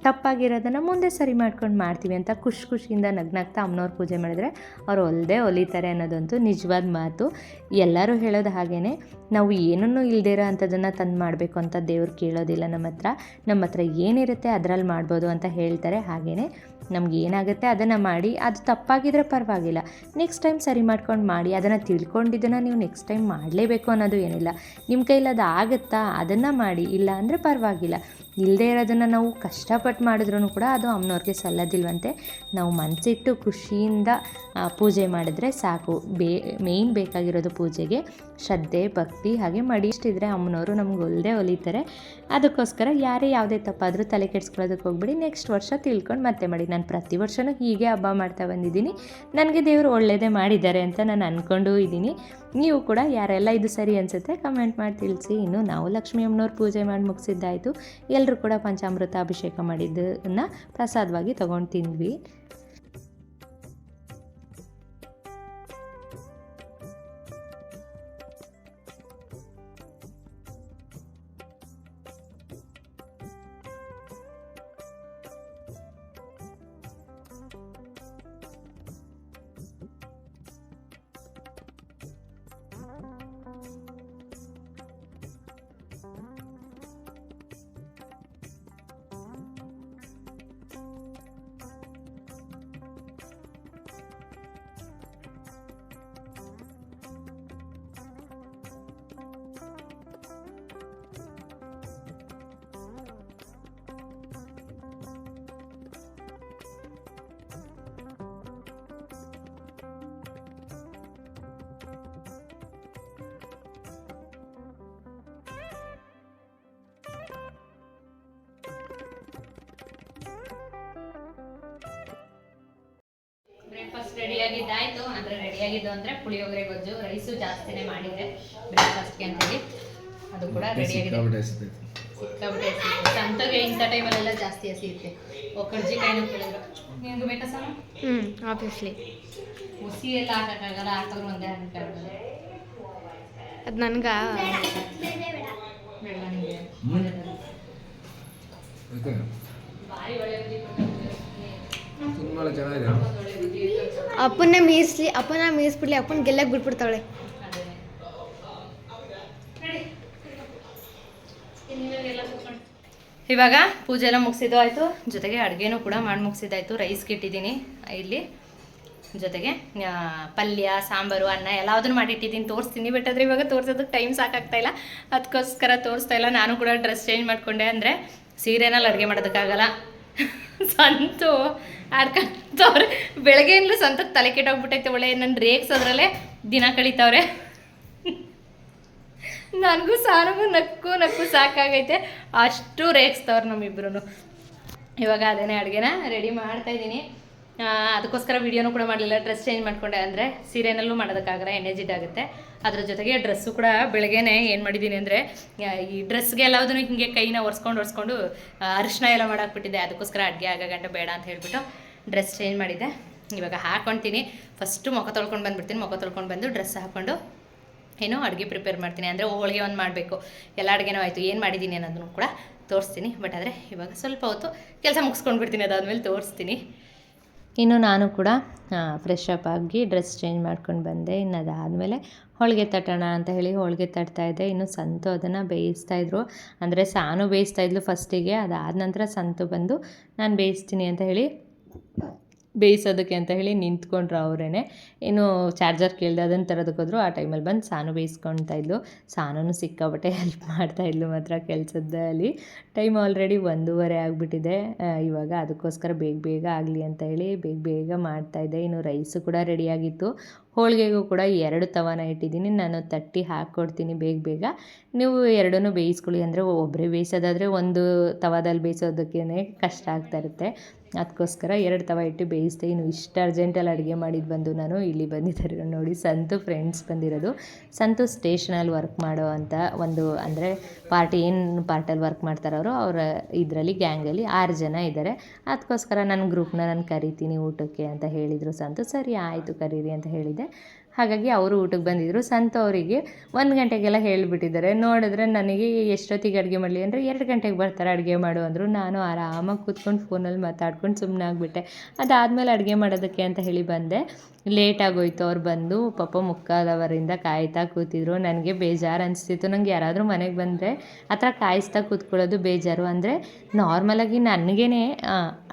ತಪ್ಪಾಗಿರೋದನ್ನು ಮುಂದೆ ಸರಿ ಮಾಡ್ಕೊಂಡು ಮಾಡ್ತೀವಿ ಅಂತ ಖುಷಿ ಖುಷಿಯಿಂದ ನಗ್ನಾಗ್ತಾ ಅಮ್ಮನವ್ರ ಪೂಜೆ ಮಾಡಿದ್ರೆ ಅವ್ರು ಒಲ್ದೇ ಒಲಿತಾರೆ ಅನ್ನೋದಂತೂ ನಿಜವಾದ ಮಾತು. ಎಲ್ಲರೂ ಹೇಳೋದು ಹಾಗೇ ನಾವು ಏನನ್ನೂ ಇಲ್ಲದೇ ಇರೋ ಅಂಥದ್ದನ್ನು ತಂದು ಮಾಡಬೇಕು ಅಂತ ದೇವ್ರು ಕೇಳೋದಿಲ್ಲ ನಮ್ಮ ಹತ್ರ ನಮ್ಮ ಹತ್ರ ಏನಿರುತ್ತೆ ಅದರಲ್ಲಿ ಮಾಡ್ಬೋದು ಅಂತ ಹೇಳ್ತಾರೆ. ಹಾಗೆಯೇ ನಮ್ಗೆ ಏನಾಗುತ್ತೆ ಅದನ್ನು ಮಾಡಿ, ಅದು ತಪ್ಪಾಗಿದ್ರೆ ಪರವಾಗಿಲ್ಲ. ನೆಕ್ಸ್ಟ್ ಟೈಮ್ ಸರಿ ಮಾಡ್ಕೊಂಡು ಮಾಡಿ, ಅದನ್ನು ತಿಳ್ಕೊಂಡಿದ್ದನ್ನು ನೀವು ನೆಕ್ಸ್ಟ್ ಟೈಮ್ ಮಾಡಲೇಬೇಕು ಅನ್ನೋದು ಏನಿಲ್ಲ. ನಿಮ್ಮ ಕೈಲಿ ಅದು ಆಗುತ್ತಾ, ಅದನ್ನು ಮಾಡಿ, ಇಲ್ಲ ಅಂದರೆ ಪರವಾಗಿಲ್ಲ. ಇಲ್ಲದೇ ಇರೋದನ್ನು ನಾವು ಕಷ್ಟಪಟ್ಟು ಮಾಡಿದ್ರೂ ಕೂಡ ಅದು ಅಮ್ಮನವ್ರಿಗೆ ಸಲ್ಲದಿಲ್ವಂತೆ. ನಾವು ಮನಸ್ಸಿಟ್ಟು ಖುಷಿಯಿಂದ ಪೂಜೆ ಮಾಡಿದ್ರೆ ಸಾಕು. ಬೇ ಮೇಯ್ನ್ ಬೇಕಾಗಿರೋದು ಪೂಜೆಗೆ ಶ್ರದ್ಧೆ, ಭಕ್ತಿ, ಹಾಗೆ ಮಡಿ. ಇಷ್ಟಿದ್ರೆ ಅಮ್ಮನವರು ನಮ್ಗೆ ಒಲ್ದೇ ಒಲಿತಾರೆ. ಅದಕ್ಕೋಸ್ಕರ ಯಾರೇ ಯಾವುದೇ ತಪ್ಪಾದರೂ ತಲೆ ಕೆಡ್ಸ್ಕೊಳ್ಳೋದಕ್ಕೆ ಹೋಗ್ಬಿಡಿ. ನೆಕ್ಸ್ಟ್ ವರ್ಷ ತಿಳ್ಕೊಂಡು ಮತ್ತೆ ಮಾಡಿ. ನಾನು ಪ್ರತಿ ವರ್ಷವೂ ಹೀಗೆ ಹಬ್ಬ ಮಾಡ್ತಾ ಬಂದಿದ್ದೀನಿ. ನನಗೆ ದೇವರು ಒಳ್ಳೆಯದೇ ಮಾಡಿದ್ದಾರೆ ಅಂತ ನಾನು ಅಂದ್ಕೊಂಡು ಇದ್ದೀನಿ. ನೀವು ಕೂಡ ಯಾರೆಲ್ಲ ಇದು ಸರಿ ಅನಿಸುತ್ತೆ ಕಮೆಂಟ್ ಮಾಡಿ ತಿಳಿಸಿ. ಇನ್ನು ನಾವು ಲಕ್ಷ್ಮೀ ಅಮ್ಮನವ್ರು ಪೂಜೆ ಮಾಡಿ ಮುಗಿಸಿದ್ದಾಯಿತು. ಎಲ್ಲರೂ ಕೂಡ ಪಂಚಾಮೃತ ಅಭಿಷೇಕ ಮಾಡಿದ್ದನ್ನು ಪ್ರಸಾದವಾಗಿ ತೊಗೊಂಡು ತಿಂದ್ವಿ. ಬ್ರೇಕ್ಫಾಸ್ಟ್ ಅಂದ್ರೆ ಅಂದರೆ ರೆಡಿಯಾಗಿದ್ದು ಅಂದರೆ ಪುಳಿಯೋಗರೆ ಗೊಜ್ಜು ರೈಸು ಜಾಸ್ತಿನೇ ಮಾಡಿದ್ದೆ ಬ್ರೇಕ್ಫಾಸ್ಟ್ಗೆ ಅಂತೇಳಿ. ಅದು ಕೂಡ ರೆಡಿಯಾಗಿದೆ ಸಿಕ್ಕಾಬಿಟ್ಟೆ ಸಂತಗೆ ಇಂಥ ಟೈಮಲ್ಲೆಲ್ಲ ಜಾಸ್ತಿ ಹಸಿಯುತ್ತೆ. ಒಕ್ಕರ್ಜಿ ಕಾಯಿನೂ ಕೇಳಿದ್ರು ನಿಮ್ಗೆ ಬೇಕಾ ಸರ್? ಹ್ಞೂ ಆಬ್ವಿಯಸ್ಲಿ ಹುಸಿ ಎಲ್ಲ ಹಾಕೋಕ್ಕಾಗಲ್ಲ ಹಾಕಿದ್ರು ಒಂದೇ ಹಾಕೋಕ್ಕಾಗಲ್ಲ. ಅದು ನನ್ಗೆ ಭಾರಿ ಒಳ್ಳೆ ಬುದ್ಧಿ ಕೊಟ್ಟಿದ್ದೀರಿ. ತುಂಬ ಚೆನ್ನಾಗಿದೆ. ಅಪ್ಪನ ಮೀಸ್ಲಿ ಅಪ್ಪನ ಮೀಸ್ಬಿಡ್ಲಿ ಅಪ್ಪನ ಗೆಲ್ಲಕ್ಕೆ ಬಿಟ್ಬಿಡ್ತಾಳೆ. ಇವಾಗ ಪೂಜೆ ಎಲ್ಲ ಮುಗಿಸಿದ್ದು ಆಯಿತು. ಜೊತೆಗೆ ಅಡುಗೆನೂ ಕೂಡ ಮಾಡಿ ಮುಗಿಸಿದ್ದಾಯಿತು. ರೈಸ್ಗೆ ಇಟ್ಟಿದ್ದೀನಿ ಇಲ್ಲಿ. ಜೊತೆಗೆ ಪಲ್ಯ, ಸಾಂಬಾರು, ಅನ್ನ ಎಲ್ಲದನ್ನು ಮಾಡಿಟ್ಟಿದ್ದೀನಿ. ತೋರಿಸ್ತೀನಿ ಬಟ್ ಆದರೆ ಇವಾಗ ತೋರಿಸೋದಕ್ಕೆ ಟೈಮ್ ಸಾಕಾಗ್ತಾ ಇಲ್ಲ. ಅದಕ್ಕೋಸ್ಕರ ತೋರಿಸ್ತಾ ಇಲ್ಲ. ನಾನು ಕೂಡ ಡ್ರೆಸ್ ಚೇಂಜ್ ಮಾಡಿಕೊಂಡೆ ಅಂದರೆ ಸೀರೆನಲ್ಲಿ ಅಡುಗೆ ಮಾಡೋದಕ್ಕಾಗಲ್ಲ. ಸಂತು ಆಡ್ಕೊಂತವ್ರೆ. ಬೆಳಗ್ಗೆಯಿಂದಲೂ ಸ್ವಂತ ತಲೆ ಕೆಟ್ಟೋಗ್ಬಿಟ್ಟೈತೆ ಒಳ್ಳೆ. ನನ್ನ ರೇಗ್ಸೋದ್ರಲ್ಲೇ ದಿನ ಕಳೀತಾವ್ರೆ. ನನಗೂ ಸಾರಿಗೂ ನಕ್ಕು ನಕ್ಕು ಸಾಕಾಗೈತೆ. ಅಷ್ಟು ರೇಗಿಸ್ತವ್ರು ನಮ್ಮಿಬ್ರು ಇವಾಗ ಅದೇನೇ ಅಡುಗೆನ ರೆಡಿ ಮಾಡ್ತಾ ಇದ್ದೀನಿ. ಅದಕ್ಕೋಸ್ಕರ ವೀಡಿಯೋನು ಕೂಡ ಮಾಡಲಿಲ್ಲ. ಡ್ರೆಸ್ ಚೇಂಜ್ ಮಾಡ್ಕೊಂಡೆ ಅಂದರೆ ಸೀರೆನಲ್ಲೂ ಮಾಡೋದಕ್ಕಾಗಲ್ಲ, ಎಣ್ಣೆ ಆಗುತ್ತೆ. ಅದ್ರ ಜೊತೆಗೆ ಡ್ರೆಸ್ಸು ಕೂಡ ಬೆಳಗ್ಗೆನೇ ಏನು ಮಾಡಿದ್ದೀನಿ ಅಂದರೆ ಈ ಡ್ರೆಸ್ಗೆ ಎಲ್ಲದನ್ನು ಹಿಂಗೆ ಕೈನ ಒರೆಸ್ಕೊಂಡು ಒರೆಸ್ಕೊಂಡು ಅರಿಶಿನ ಎಲ್ಲ ಮಾಡಾಕ್ಬಿಟ್ಟಿದ್ದೆ. ಅದಕ್ಕೋಸ್ಕರ ಅಡುಗೆ ಆಗಗಂಟ ಬೇಡ ಅಂತ ಹೇಳಿಬಿಟ್ಟು ಡ್ರೆಸ್ ಚೇಂಜ್ ಮಾಡಿದ್ದೆ. ಇವಾಗ ಹಾಕ್ಕೊತೀನಿ ಫಸ್ಟು ಮುಖ ತೊಳ್ಕೊಂಡು ಬಂದುಬಿಡ್ತೀನಿ. ಮುಖ ತೊಳ್ಕೊಂಡು ಬಂದು ಡ್ರೆಸ್ ಹಾಕ್ಕೊಂಡು ಏನು ಅಡುಗೆ ಪ್ರಿಪೇರ್ ಮಾಡ್ತೀನಿ. ಅಂದರೆ ಹೋಳಿಗೆ ಒಂದು ಮಾಡಬೇಕು. ಎಲ್ಲ ಅಡುಗೆನೂ ಆಯಿತು. ಏನು ಮಾಡಿದ್ದೀನಿ ಅನ್ನೋದನ್ನು ಕೂಡ ತೋರಿಸ್ತೀನಿ. ಬಟ್ ಆದರೆ ಇವಾಗ ಸ್ವಲ್ಪ ಹೊತ್ತು ಕೆಲಸ ಮುಗಿಸ್ಕೊಂಡು ಬಿಡ್ತೀನಿ ಅದಾದಮೇಲೆ ತೋರಿಸ್ತೀನಿ. ಇನ್ನು ನಾನು ಕೂಡ ಫ್ರೆಶ್ ಅಪ್ ಆಗಿ ಡ್ರೆಸ್ ಚೇಂಜ್ ಮಾಡ್ಕೊಂಡು ಬಂದೆ. ಇನ್ನು ಅದಾದಮೇಲೆ ಹೋಳಿಗೆ ತಟ್ಟೋಣ ಅಂತ ಹೇಳಿ ಹೋಳಿಗೆ ತಟ್ತಾ ಇದ್ದೆ. ಇನ್ನು ಸಂತು ಅದನ್ನು ಬೇಯಿಸ್ತಾ ಇದ್ರು. ಅಂದರೆ ಸಾನು ಬೇಯಿಸ್ತಾ ಇದ್ಲು ಫಸ್ಟಿಗೆ ಅದಾದ ನಂತರ ಸಂತು ಬಂದು, ನಾನು ಬೇಯಿಸ್ತೀನಿ ಅಂತ ಹೇಳಿ ಬೇಯಿಸೋದಕ್ಕೆ ಅಂತ ಹೇಳಿ ನಿಂತ್ಕೊಂಡ್ರು ಅವರೇ ಏನು ಚಾರ್ಜರ್ ಕೇಳಿದೆ ಅದನ್ನು ತರೋದಕ್ಕೆ ಹೋದ್ರು. ಆ ಟೈಮಲ್ಲಿ ಬಂದು ಸಾನು ಬೇಯಿಸ್ಕೊಳ್ತಾ ಇದ್ಲು. ಸಾನೂ ಸಿಕ್ಕಾಬಟ್ಟೆ ಹೆಲ್ಪ್ ಮಾಡ್ತಾ ಇದ್ಲು ಮಾತ್ರ ಕೆಲಸದಲ್ಲಿ ಟೈಮ್ ಆಲ್ರೆಡಿ ಒಂದೂವರೆ ಆಗಿಬಿಟ್ಟಿದೆ. ಇವಾಗ ಅದಕ್ಕೋಸ್ಕರ ಬೇಗ ಬೇಗ ಆಗಲಿ ಅಂತ ಹೇಳಿ ಬೇಗ ಬೇಗ ಮಾಡ್ತಾಯಿದ್ದೆ ಇನ್ನು ರೈಸು ಕೂಡ ರೆಡಿಯಾಗಿತ್ತು ಹೋಳಿಗೆಗೂ ಕೂಡ ಎರಡು ತವನ ಇಟ್ಟಿದ್ದೀನಿ. ನಾನು ತಟ್ಟಿ ಹಾಕ್ಕೊಡ್ತೀನಿ ಬೇಗ ಬೇಗ. ನೀವು ಎರಡನ್ನೂ ಬೇಯಿಸ್ಕೊಳ್ಳಿ. ಅಂದರೆ ಒಬ್ಬರೇ ಬೇಯಿಸೋದಾದರೆ ಒಂದು ತವಾದಲ್ಲಿ ಬೇಯಿಸೋದಕ್ಕೇ ಕಷ್ಟ ಆಗ್ತಾ ಇರುತ್ತೆ. ಅದಕ್ಕೋಸ್ಕರ ಎರಡು ತವ ಇಟ್ಟು ಬೇಯಿಸ್ದೆ. ಇನ್ನು ಇಷ್ಟು ಅರ್ಜೆಂಟಲ್ಲಿ ಅಡುಗೆ ಮಾಡಿದ್ದು ಬಂದು ನಾನು ಇಲ್ಲಿ ಬಂದಿದ್ದಾರೆ ನೋಡಿ, ಸಂತು ಫ್ರೆಂಡ್ಸ್ ಬಂದಿರೋದು. ಸಂತು ಸ್ಟೇಷನಲ್ಲಿ ವರ್ಕ್ ಮಾಡೋ ಅಂತ ಒಂದು, ಅಂದರೆ ಪಾರ್ಟಿ ಏನು ಪಾರ್ಟಲ್ಲಿ ವರ್ಕ್ ಮಾಡ್ತಾರೋ ಅವರು, ಅವರ ಇದರಲ್ಲಿ ಗ್ಯಾಂಗಲ್ಲಿ ಆರು ಜನ ಇದ್ದಾರೆ ಅದಕ್ಕೋಸ್ಕರ ನನ್ನ ಗ್ರೂಪ್ನ ನಾನು ಕರಿತೀನಿ ಊಟಕ್ಕೆ ಅಂತ ಹೇಳಿದರು ಸಂತು. ಸರಿ, ಆಯಿತು ಕರೀರಿ ಅಂತ ಹೇಳಿದೆ. ಹಾಗಾಗಿ ಅವರು ಊಟಕ್ಕೆ ಬಂದಿದ್ದರು ಸಂತ ಅವರಿಗೆ ಒಂದು ಗಂಟೆಗೆಲ್ಲ ಹೇಳಿಬಿಟ್ಟಿದ್ದಾರೆ. ನೋಡಿದ್ರೆ ನನಗೆ ಎಷ್ಟೊತ್ತಿಗೆ ಅಡುಗೆ ಮಾಡಲಿ ಅಂದರೆ ಎರಡು ಗಂಟೆಗೆ ಬರ್ತಾರೆ ಅಡುಗೆ ಮಾಡು ಅಂದರು ನಾನು ಆರಾಮಾಗಿ ಕೂತ್ಕೊಂಡು ಫೋನಲ್ಲಿ ಮಾತಾಡ್ಕೊಂಡು ಸುಮ್ಮನೆ ಆಗಿಬಿಟ್ಟೆ ಅದಾದಮೇಲೆ ಅಡುಗೆ ಮಾಡೋದಕ್ಕೆ ಅಂತ ಹೇಳಿ ಬಂದೆ. ಲೇಟ್ ಆಗೋಯ್ತು ಅವ್ರು ಬಂದು. ಪಾಪ ಮುಕ್ಕಾದವರಿಂದ ಕಾಯ್ತಾ ಕೂತಿದ್ರು. ನನಗೆ ಬೇಜಾರು ಅನಿಸ್ತಿತ್ತು. ನಂಗೆ ಯಾರಾದರೂ ಮನೆಗೆ ಬಂದರೆ ಆ ಥರ ಕಾಯಿಸ್ತಾ ಕೂತ್ಕೊಳ್ಳೋದು ಬೇಜಾರು. ಅಂದರೆ ನಾರ್ಮಲಾಗಿ ನನಗೇ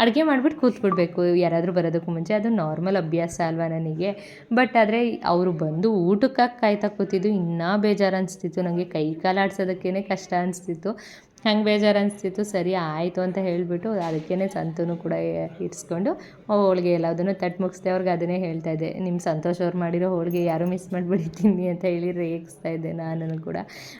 ಅಡುಗೆ ಮಾಡಿಬಿಟ್ಟು ಕೂತ್ಬಿಡ್ಬೇಕು. ಯಾರಾದರೂ ಬರೋದಕ್ಕೂ ಮುಂಚೆ ಅದು ನಾರ್ಮಲ್ ಅಭ್ಯಾಸ ಅಲ್ವಾ ನನಗೆ. ಬಟ್ ಆದರೆ ಅವರು ಬಂದು ಊಟಕ್ಕಾಗಿ ಕಾಯ್ತಾ ಕೂತಿದ್ದು. ಇನ್ನೂ ಬೇಜಾರು ಅನಿಸ್ತಿತ್ತು. ನನಗೆ ಕೈ ಕಾಲು ಆಡ್ಸೋದಕ್ಕೇ ಕಷ್ಟ ಅನಿಸ್ತಿತ್ತು. ಹಂಗೆ ಬೇಜಾರು ಅನಿಸ್ತಿತ್ತು. ಸರಿ, ಆಯಿತು ಅಂತ ಹೇಳಿಬಿಟ್ಟು ಅದಕ್ಕೇ ಸಂತೂ ಕೂಡ ಇರಿಸ್ಕೊಂಡು ಹೋಳಿಗೆ ಎಲ್ಲದನ್ನು ತಟ್ಟು ಮುಗಿಸ್ದೆ ಅವ್ರಿಗೆ ಅದನ್ನೇ ಹೇಳ್ತಾ ಇದ್ದೆ. ನಿಮ್ಮ ಸಂತೋಷ್ ಅವ್ರು ಮಾಡಿರೋ ಹೋಳಿಗೆ ಯಾರು ಮಿಸ್ ಮಾಡಿಬಿಡ್ತೀನಿ ಅಂತ ಹೇಳಿ ರೇಗಿಸ್ತಾ ಇದ್ದೆ ನಾನು ಕೂಡ.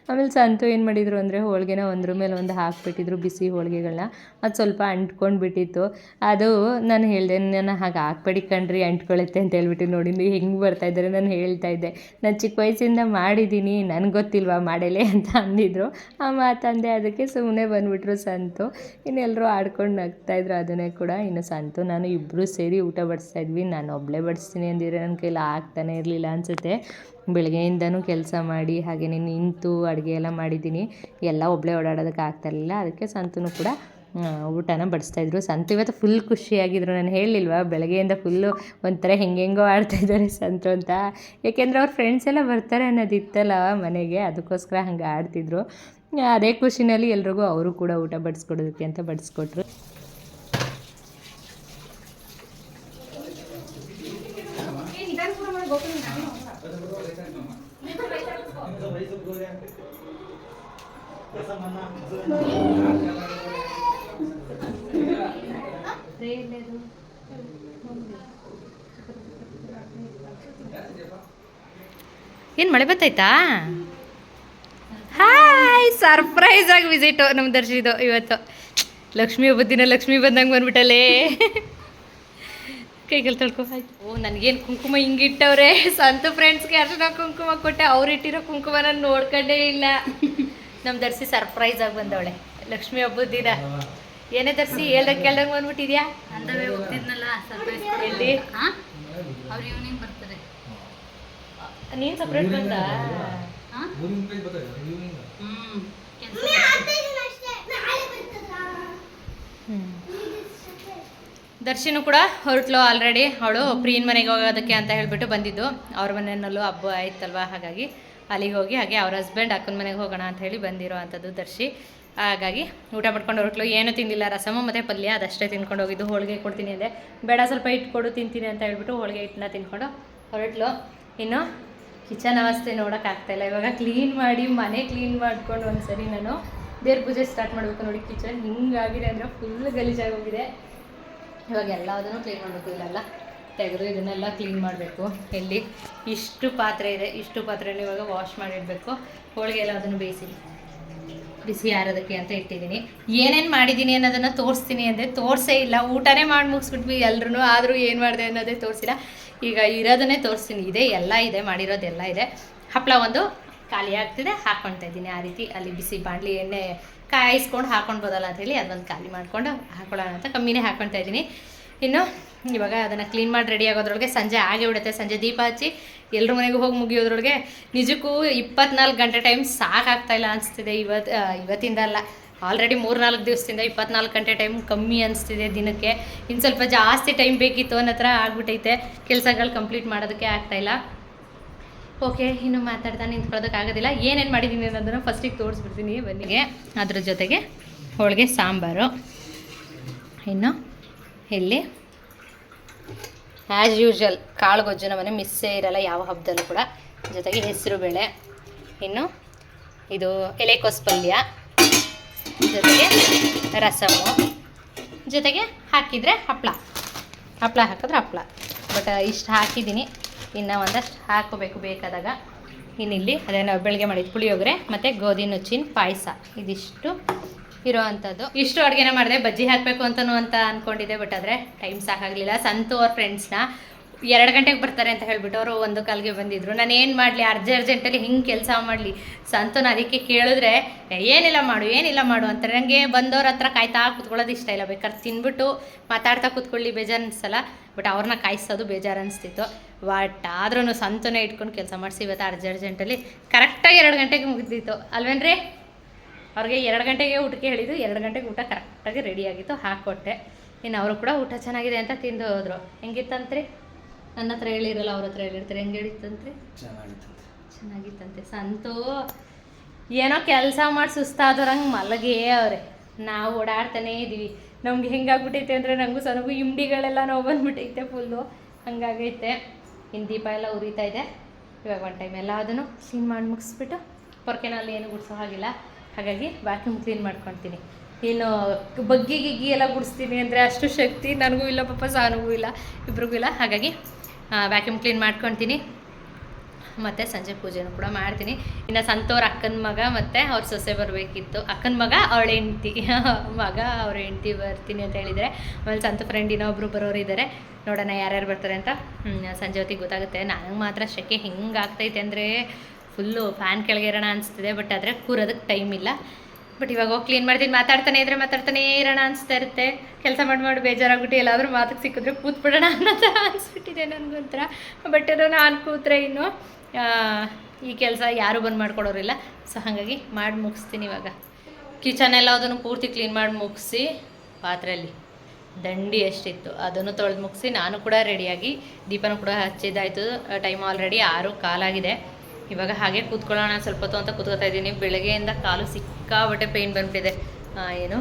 ಆಮೇಲೆ ಸಂತು ಏನು ಮಾಡಿದರು ಅಂದರೆ ಹೋಳಿಗೆನ ಒಂದ್ರ ಮೇಲೆ ಒಂದು ಹಾಕ್ಬಿಟ್ಟಿದ್ರು ಬಿಸಿ ಹೋಳಿಗೆಗಳನ್ನ ಅದು ಸ್ವಲ್ಪ ಅಂಟ್ಕೊಂಡು ಬಿಟ್ಟಿತ್ತು ಅದು ನಾನು ಹೇಳಿದೆ, ನಾನು ಹಾಗೆ ಹಾಕ್ಬೇಡಿ ಕಣ್ರಿ ಅಂಟ್ಕೊಳ್ಳುತ್ತೆ ಅಂತ ಹೇಳ್ಬಿಟ್ಟು ನೋಡಿ ಹೆಂಗೆ ಬರ್ತಾ ಇದ್ದಾರೆ? ನಾನು ಹೇಳ್ತಾ ಇದ್ದೆ. ನಾನು ಚಿಕ್ಕ ವಯಸ್ಸಿಂದ ಮಾಡಿದ್ದೀನಿ ನನಗೆ ಗೊತ್ತಿಲ್ವಾ ಮಾಡಲೇ ಅಂತ ಅಂದಿದ್ರು. ಆ ಮಾತಂದೆ ಅದಕ್ಕೆ ಸುಮ್ಮನೆ ಬಂದುಬಿಟ್ರು ಸಂತು. ಇನ್ನೆಲ್ಲರೂ ಆಡ್ಕೊಂಡು ನಗ್ತಾಯಿದ್ರು ಅದನ್ನೇ ಕೂಡ. ಇನ್ನು ಸಂತು, ನಾನು ಇಬ್ಬರು ಸೇರಿ ಊಟ ಬಡಿಸ್ತಾ ಇದ್ವಿ ನಾನು ಒಬ್ಬಳೇ ಬಡಿಸ್ತೀನಿ ಅಂದಿದ್ರೆ ನನ್ನ ಕೈಲಿ ಆಗ್ತಾನೆ ಇರಲಿಲ್ಲ ಅನಿಸುತ್ತೆ. ಬೆಳಗ್ಗೆಯಿಂದನೂ ಕೆಲಸ ಮಾಡಿ ಹಾಗೆಯೇ ನಿಂತು ಅಡುಗೆ ಎಲ್ಲ ಮಾಡಿದ್ದೀನಿ. ಎಲ್ಲ ಒಬ್ಬಳೇ ಓಡಾಡೋದಕ್ಕೆ ಆಗ್ತಾಯಿರಲಿಲ್ಲ ಅದಕ್ಕೆ ಸಂತೂ ಕೂಡ ಊಟನ ಬಡಿಸ್ತಾಯಿದ್ರು. ಸಂತು ಇವತ್ತು ಫುಲ್ ಖುಷಿಯಾಗಿದ್ರು. ನಾನು ಹೇಳಲಿಲ್ವಾ ಬೆಳಗ್ಗೆಯಿಂದ ಫುಲ್ಲು ಒಂಥರ ಹೆಂಗೆಂಗೋ ಆಡ್ತಾಯಿದ್ದಾರೆ ಸಂತು ಅಂತ. ಏಕೆಂದರೆ ಅವ್ರ ಫ್ರೆಂಡ್ಸ್ ಎಲ್ಲ ಬರ್ತಾರೆ ಅನ್ನೋದಿತ್ತಲ್ಲ ಮನೆಗೆ. ಅದಕ್ಕೋಸ್ಕರ ಹಂಗೆ ಆಡ್ತಿದ್ರು. ಅದೇ ಖುಷಿನಲ್ಲಿ ಎಲ್ರಿಗೂ ಅವರು ಕೂಡ ಊಟ ಬಡಿಸ್ಕೊಡೋದಕ್ಕೆ ಅಂತ ಬಡಿಸ್ಕೊಟ್ರು. ಏನು ಮಳೆ ಬತ್ತೈತಾ ಹಾಯ್ ಸರ್ಪ್ರೈಸ್ ಆಗಿ ವಿಸಿಟು ನಮ್ಮ ದರ್ಶಿದು ಇವತ್ತು. ಲಕ್ಷ್ಮಿ ಹಬ್ಬದ ದಿನ ಲಕ್ಷ್ಮಿ ಬಂದಂಗೆ ಬಂದ್ಬಿಟ್ಟಲ್ಲೇ. ಕೈಗಳು ತಳ್ಕೊ. ಆಯ್ತು ಓ ನನಗೇನು ಕುಂಕುಮ ಹಿಂಗಿಟ್ಟವ್ರೆ. ಸಂತ ಫ್ರೆಂಡ್ಸ್ಗೆ ಅರ್ಶನ ಕುಂಕುಮ ಕೊಟ್ಟೆ. ಅವ್ರು ಇಟ್ಟಿರೋ ಕುಂಕುಮ ನಾನು ನೋಡ್ಕೊಂಡೇ ಇಲ್ಲ. ನಮ್ಮ ದರ್ಸಿ ಸರ್ಪ್ರೈಸ್ ಆಗಿ ಬಂದವಳೆ. ಲಕ್ಷ್ಮಿ ಹಬ್ಬದ ದಿನ. ಏನೇ ದರ್ಸಿ ಹೇಳ್ದ ಕೇಳ್ದಂಗೆ ಬಂದ್ಬಿಟ್ಟಿದ್ಯಾ? ಅಂತವೇ ಹೋಗ್ತಿದ್ನಲ್ಲ ಸರ್ಪ್ರೈಸ್ ಎಲ್ಲಿ? ಅವ್ರು ಈವ್ನಿಂಗ್ ಬರ್ತಾರೆ ನೀನು ಸಪ್ರೇಟ್ ಬಂದ? ಹಾ ಊರಿನ ಮೇಲೆ ಬರ್ತಾರೆ ಇವ್ನಿಂದ ಹ್ಮ್ ಕೆಲ್ಸ ದರ್ಶಿನು ಕೂಡ ಹೊರಟ್ಲು ಆಲ್ರೆಡಿ ಅವಳು ಪ್ರೀನ್ ಮನೆಗೆ ಹೋಗೋದಕ್ಕೆ ಅಂತ ಹೇಳಿಬಿಟ್ಟು ಬಂದಿದ್ದು. ಅವ್ರ ಮನೆಯಲ್ಲೂ ಹಬ್ಬ ಆಯ್ತಲ್ವ? ಹಾಗಾಗಿ ಅಲ್ಲಿಗೆ ಹೋಗಿ, ಹಾಗೆ ಅವ್ರ ಹಸ್ಬೆಂಡ್ ಅಕ್ಕನ ಮನೆಗೆ ಹೋಗೋಣ ಅಂತ ಹೇಳಿ ಬಂದಿರೋ ಅಂಥದ್ದು ದರ್ಶಿ. ಹಾಗಾಗಿ ಊಟ ಮಾಡ್ಕೊಂಡು ಹೊರಟ್ಲು. ಏನೂ ತಿಂದಿಲ್ಲ, ರಸಮ ಮತ್ತು ಪಲ್ಯ, ಅದಷ್ಟೇ ತಿನ್ಕೊಂಡು ಹೋಗಿದ್ದು. ಹೋಳಿಗೆ ಕೊಡ್ತೀನಿ ಅಂದೆ. ಬೇಡ, ಸ್ವಲ್ಪ ಇಟ್ಕೊಡು, ತಿಂತೀನಿ ಅಂತ ಹೇಳ್ಬಿಟ್ಟು ಹೋಳಿಗೆ ಹಿಟ್ಟನ್ನ ತಿನ್ಕೊಂಡು ಹೊರಟ್ಲು. ಇನ್ನು ಕಿಚನ್ ಅವಸ್ಥೆ ನೋಡೋಕ್ಕಾಗ್ತಾಯಿಲ್ಲ ಇವಾಗ ಕ್ಲೀನ್ ಮಾಡಿ, ಮನೆ ಕ್ಲೀನ್ ಮಾಡ್ಕೊಂಡು ಒಂದ್ಸರಿ ನಾನು ದೇವ್ರ ಪೂಜೆ ಸ್ಟಾರ್ಟ್ ಮಾಡಬೇಕು ನೋಡಿ ಕಿಚನ್ ಹಿಂಗಾಗಿದೆ ಅಂದರೆ ಫುಲ್ ಗಲೀಜಾಗೋಗಿದೆ ಇವಾಗ ಎಲ್ಲದನ್ನು ಕ್ಲೀನ್ ಮಾಡಬೇಕು. ಇಲ್ಲೆಲ್ಲ ತೆಗೆದು ಇದನ್ನೆಲ್ಲ ಕ್ಲೀನ್ ಮಾಡಬೇಕು. ಎಲ್ಲಿ ಇಷ್ಟು ಪಾತ್ರೆ ಇದೆ, ಇಷ್ಟು ಪಾತ್ರೆನ ಇವಾಗ ವಾಶ್ ಮಾಡಿಡಬೇಕು. ಹೋಳಿಗೆ ಎಲ್ಲ ಅದನ್ನು ಬೇಯಿಸಿ. ಬಿಸಿ ಆರೋದಕ್ಕೆ ಅಂತ ಇಟ್ಟಿದ್ದೀನಿ. ಏನೇನು ಮಾಡಿದ್ದೀನಿ ಅನ್ನೋದನ್ನು ತೋರಿಸ್ತೀನಿ ಅಂದರೆ ತೋರಿಸೇ ಇಲ್ಲ. ಊಟನೇ ಮಾಡಿ ಮುಗಿಸ್ಬಿಟ್ವಿ ಎಲ್ಲರೂ ಆದರೂ ಏನು ಮಾಡಿದೆ ಅನ್ನೋದೇ ತೋರಿಸಿಲ್ಲ. ಈಗ ಇರೋದನ್ನೇ ತೋರಿಸ್ತೀನಿ. ಇದೆ, ಎಲ್ಲ ಇದೆ ಮಾಡಿರೋದೆಲ್ಲ ಇದೆ. ಹಪ್ಪಳ ಒಂದು ಖಾಲಿ ಆಗ್ತಿದೆ. ಹಾಕ್ಕೊಳ್ತಾ ಇದ್ದೀನಿ. ಆ ರೀತಿ ಅಲ್ಲಿ ಬಿಸಿ ಬಾಣಲಿ ಎಣ್ಣೆ ಕಾಯಿಸ್ಕೊಂಡು ಅಂತ ಹೇಳಿ ಅದೊಂದು ಖಾಲಿ ಮಾಡಿಕೊಂಡು ಹಾಕೊಳ್ಳೋಣ ಅಂತ ಕಮ್ಮಿನೇ ಹಾಕ್ಕೊಳ್ತಾ ಇದ್ದೀನಿ. ಇನ್ನು ಇವಾಗ ಅದನ್ನು ಕ್ಲೀನ್ ಮಾಡಿ ರೆಡಿ ಆಗೋದ್ರೊಳಗೆ ಸಂಜೆ ಆಗೇ ಬಿಡುತ್ತೆ. ಸಂಜೆ ದೀಪ ಹಚ್ಚಿ ಎಲ್ಲರ ಮನೆಗೂ ಹೋಗಿ ಮುಗಿಯೋದ್ರೊಳಗೆ ನಿಜಕ್ಕೂ ಇಪ್ಪತ್ನಾಲ್ಕು ಗಂಟೆ ಟೈಮ್ ಸಾಕಾಗ್ತಾ ಇಲ್ಲ ಅನಿಸ್ತಿದೆ. ಇವತ್ತು ಇವತ್ತಿಂದ ಅಲ್ಲ ಆಲ್ರೆಡಿ ಮೂರ್ನಾಲ್ಕು ದಿವಸದಿಂದ ಇಪ್ಪತ್ನಾಲ್ಕು ಗಂಟೆ ಟೈಮ್ ಕಮ್ಮಿ ಅನಿಸ್ತಿದೆ ದಿನಕ್ಕೆ. ಇನ್ನು ಸ್ವಲ್ಪ ಜಾಸ್ತಿ ಟೈಮ್ ಬೇಕಿತ್ತು ಅನ್ನೋ ಥರ ಆಗ್ಬಿಟ್ಟೈತೆ ಕೆಲಸಗಳು ಕಂಪ್ಲೀಟ್ ಮಾಡೋದಕ್ಕೆ ಆಗ್ತಾಯಿಲ್ಲ ಓಕೆ, ಇನ್ನು ಮಾತಾಡ್ತಾ ನಿಂತ್ಕೊಳ್ಳೋದಕ್ಕಾಗೋದಿಲ್ಲ ಏನೇನು ಮಾಡಿದ್ದೀನಿ ಅನ್ನೋದನ್ನು ಫಸ್ಟಿಗೆ ತೋರಿಸ್ಬಿಡ್ತೀನಿ. ಬನ್ನಿಗೆ ಅದ್ರ ಜೊತೆಗೆ ಹೋಳಿಗೆ, ಸಾಂಬಾರು. ಇನ್ನು ಇಲ್ಲಿ ಆ್ಯಸ್ ಯೂಶ್ವಲ್ ಕಾಳು ಗೊಜ್ಜು ನಮ್ಮನೆ ಮಿಸ್ಸೇ ಇರಲ್ಲ ಯಾವ ಹಬ್ಬದಲ್ಲೂ ಕೂಡ. ಜೊತೆಗೆ ಹೆಸರು ಬೇಳೆ. ಇನ್ನು ಇದು ಎಲೆಕೋಸ್ ಪಲ್ಯ. ಜೊತೆಗೆ ರಸಮು ಜೊತೆಗೆ ಹಾಕಿದರೆ ಹಪ್ಪಳ ಹಪ್ಪಳ ಹಾಕಿದ್ರೆ ಹಪ್ಪಳ ಬಟ್ ಇಷ್ಟು ಹಾಕಿದ್ದೀನಿ. ಇನ್ನು ಒಂದಷ್ಟು ಹಾಕೋಬೇಕು ಬೇಕಾದಾಗ. ಇನ್ನಿಲ್ಲಿ ಅದೇ ನಾವು ಬೆಳಗ್ಗೆ ಮಾಡಿದ್ದು ಪುಳಿಯೋಗರೆ ಮತ್ತು ಗೋಧಿ ನುಚ್ಚಿನ ಪಾಯಸ. ಇದಿಷ್ಟು ಇರೋ ಅಂಥದ್ದು ಇಷ್ಟು ಅಡುಗೆನ ಮಾಡಿದೆ ಬಜ್ಜಿ ಹಾಕಬೇಕು ಅಂತನೂ ಅಂತ ಅಂದ್ಕೊಂಡಿದ್ದೆ ಬಟ್ ಆದರೆ ಟೈಮ್ ಸಾಕಾಗಲಿಲ್ಲ. ಸಂತು ಅವ್ರ ಫ್ರೆಂಡ್ಸ್ನ ಎರಡು ಗಂಟೆಗೆ ಬರ್ತಾರೆ ಅಂತ ಹೇಳ್ಬಿಟ್ಟು ಅವರು ಒಂದು ಕಾಲ್ಗೆ ಬಂದಿದ್ರು. ನಾನು ಏನು ಮಾಡಲಿ? ಅರ್ಜೆ ಅರ್ಜೆಂಟಲ್ಲಿ ಹಿಂಗೆ ಕೆಲಸ ಮಾಡಲಿ. ಸಂತೋನ ಅದಕ್ಕೆ ಕೇಳಿದ್ರೆ ಏನಿಲ್ಲ ಮಾಡು ಏನಿಲ್ಲ ಮಾಡು ಅಂತಾರೆ. ನನಗೆ ಬಂದವ್ರ ಹತ್ರ ಕಾಯ್ತಾ ಕೂತ್ಕೊಳ್ಳೋದು ಇಷ್ಟ ಇಲ್ಲ. ಬೇಕಾದ್ರೆ ತಿನ್ಬಿಟ್ಟು ಮಾತಾಡ್ತಾ ಕೂತ್ಕೊಳ್ಳಿ ಬೇಜಾರು ಅನಿಸಲ್ಲ ಬಟ್ ಅವ್ರನ್ನ ಕಾಯಿಸೋದು ಬೇಜಾರು ಅನಿಸ್ತಿತ್ತು ಬಟ್ ಆದ್ರೂ ಸಂತೋನೇ ಇಟ್ಕೊಂಡು ಕೆಲಸ ಮಾಡಿಸಿ ಇವತ್ತು ಅರ್ಜೆ ಅರ್ಜೆಂಟಲ್ಲಿ ಕರೆಕ್ಟಾಗಿ ಎರಡು ಗಂಟೆಗೆ ಮುಗಿದಿತ್ತು. ಅಲ್ವೇನ್ರಿ? ಅವ್ರಿಗೆ ಎರಡು ಗಂಟೆಗೆ ಊಟಕ್ಕೆ ಹೇಳಿದ್ದು, ಎರಡು ಗಂಟೆಗೆ ಊಟ ಕರೆಕ್ಟಾಗಿ ರೆಡಿ ಆಗಿತ್ತು, ಹಾಕ್ಕೊಟ್ಟೆ. ಇನ್ನು ಅವರು ಕೂಡ ಊಟ ಚೆನ್ನಾಗಿದೆ ಅಂತ ತಿಂದು ಹೋದರು. ಹೆಂಗಿತ್ತಂತ್ರಿ? ನನ್ನ ಹತ್ರ ಹೇಳಿರಲ್ಲ ಅವ್ರ ಹತ್ರ ಹೇಳಿರ್ತಾರೆ. ಹೆಂಗೆ ಹೇಳಿತ್ತಂತೆ? ಚೆನ್ನಾಗಿತ್ತು ಚೆನ್ನಾಗಿತ್ತಂತೆ. ಸಂತು ಏನೋ ಕೆಲಸ ಮಾಡಿ ಸುಸ್ತಾದವ್ರಂಗೆ ಮಲಗೇ ಅವ್ರೆ. ನಾವು ಓಡಾಡ್ತಾನೇ ಇದ್ದೀವಿ ನಮ್ಗೆ ಹೆಂಗಾಗ್ಬಿಟ್ಟೈತೆ ಅಂದರೆ ನನಗೂ ಸನಗೂ ಇಂಡಿಗಳೆಲ್ಲ ನೋವು ಬಂದ್ಬಿಟ್ಟೈತೆ ಫುಲ್ಲು ಹಂಗಾಗೈತೆ. ಇನ್ನು ದೀಪ ಎಲ್ಲ ಉರಿತಾ ಇದೆ. ಇವಾಗ ಒನ್ ಟೈಮ್ ಎಲ್ಲ ಅದನ್ನು ಕ್ಲೀನ್ ಮಾಡಿ ಮುಗಿಸ್ಬಿಟ್ಟು ಪೊರ್ಕೆನಲ್ಲಿ ಏನು ಗುಡಿಸೋ ಹಾಗಿಲ್ಲ. ಹಾಗಾಗಿ ವ್ಯಾಕ್ಯೂಮ್ ಕ್ಲೀನ್ ಮಾಡ್ಕೊತೀನಿ. ಇನ್ನು ಬಗ್ಗಿ ಗಿಗ್ಗಿ ಎಲ್ಲ ಗುಡಿಸ್ತೀನಿ ಅಂದರೆ ಅಷ್ಟು ಶಕ್ತಿ ನನಗೂ ಇಲ್ಲ ಪಾಪ ಸಾನಗೂ ಇಲ್ಲ ಇಬ್ರಿಗೂ ಇಲ್ಲ. ಹಾಗಾಗಿ ವ್ಯಾಕ್ಯೂಮ್ ಕ್ಲೀನ್ ಮಾಡ್ಕೊತೀನಿ. ಮತ್ತು ಸಂಜೆ ಪೂಜೆನೂ ಕೂಡ ಮಾಡ್ತೀನಿ. ಇನ್ನು ಸಂತೋರ್ ಅಕ್ಕನ ಮಗ ಮತ್ತು ಅವ್ರ ಸೊಸೆ ಬರಬೇಕಿತ್ತು. ಅಕ್ಕನ ಮಗ, ಅವಳ ಹೆಂಡ್ತಿ. ಮಗ, ಅವ್ರ ಹೆಂಡ್ತಿ ಬರ್ತೀನಿ ಅಂತ ಹೇಳಿದರೆ, ಆಮೇಲೆ ಸಂತ ಫ್ರೆಂಡ್ ಇನ್ನೊಬ್ರು ಬರೋರು ಇದ್ದಾರೆ ನೋಡೋಣ ಯಾರ್ಯಾರು ಬರ್ತಾರೆ ಅಂತ. ಸಂಜೆ ಹೊತ್ತಿಗೆ ಗೊತ್ತಾಗುತ್ತೆ. ನನಗೆ ಮಾತ್ರ ಶೆಕೆ ಹೆಂಗೆ ಆಗ್ತೈತೆ ಅಂದರೆ ಫುಲ್ಲು ಫ್ಯಾನ್ ಕೆಳಗೆ ಇರೋಣ ಅನಿಸ್ತಿದೆ ಬಟ್ ಆದರೆ ಕೂರೋದಕ್ಕೆ ಟೈಮ್ ಇಲ್ಲ. ಬಟ್ ಇವಾಗ ಹೋಗಿ ಕ್ಲೀನ್ ಮಾಡ್ತೀನಿ. ಮಾತಾಡ್ತಾನೆ ಇದ್ರೆ ಮಾತಾಡ್ತಾನೆ ಇರೋಣ ಅನಿಸ್ತಾ ಇರುತ್ತೆ. ಕೆಲಸ ಮಾಡಿ ಮಾಡಿ ಬೇಜಾರಾಗ್ಬಿಟ್ಟು ಎಲ್ಲಾದರೂ ಮಾತಕ್ಕೆ ಸಿಕ್ಕಿದ್ರೆ ಕೂತ್ಬಿಡೋಣ ಅನ್ನೋ ಥರ ಅನಿಸ್ಬಿಟ್ಟಿದೆ ನನಗೊಂಥರ ಬಟ್ ಏನೋ ನಾನು ಕೂತ್ರೆ ಇನ್ನು ಈ ಕೆಲಸ ಯಾರೂ ಬಂದು ಮಾಡ್ಕೊಡೋರಿಲ್ಲ ಸೊ ಹಾಗಾಗಿ ಮಾಡಿ ಮುಗಿಸ್ತೀನಿ ಇವಾಗ. ಕಿಚನ್ ಎಲ್ಲ ಅದನ್ನು ಪೂರ್ತಿ ಕ್ಲೀನ್ ಮಾಡಿ ಮುಗಿಸಿ, ಪಾತ್ರೆಯಲ್ಲಿ ದಂಡಿ ಎಷ್ಟಿತ್ತು ಅದನ್ನು ತೊಳೆದು ಮುಗಿಸಿ, ನಾನು ಕೂಡ ರೆಡಿಯಾಗಿ ದೀಪನೂ ಕೂಡ ಹಚ್ಚಿದ್ದಾಯಿತು. ಟೈಮ್ ಆಲ್ರೆಡಿ ಆರು, ಕಾಲಾಗಿದೆ. ಇವಾಗ ಹಾಗೆ ಕೂತ್ಕೊಳ್ಳೋಣ, ಸ್ವಲ್ಪ ಹೊತ್ತು ಅಂತ ಕೂತ್ಕೊತಾ ಇದ್ದೀನಿ. ಬೆಳಗ್ಗೆಯಿಂದ ಕಾಲು ಸಿಕ್ಕಾಬಟ್ಟೆ ಪೇಯ್ನ್ ಬಂದ್ಬಿಟ್ಟಿದೆ. ಏನು?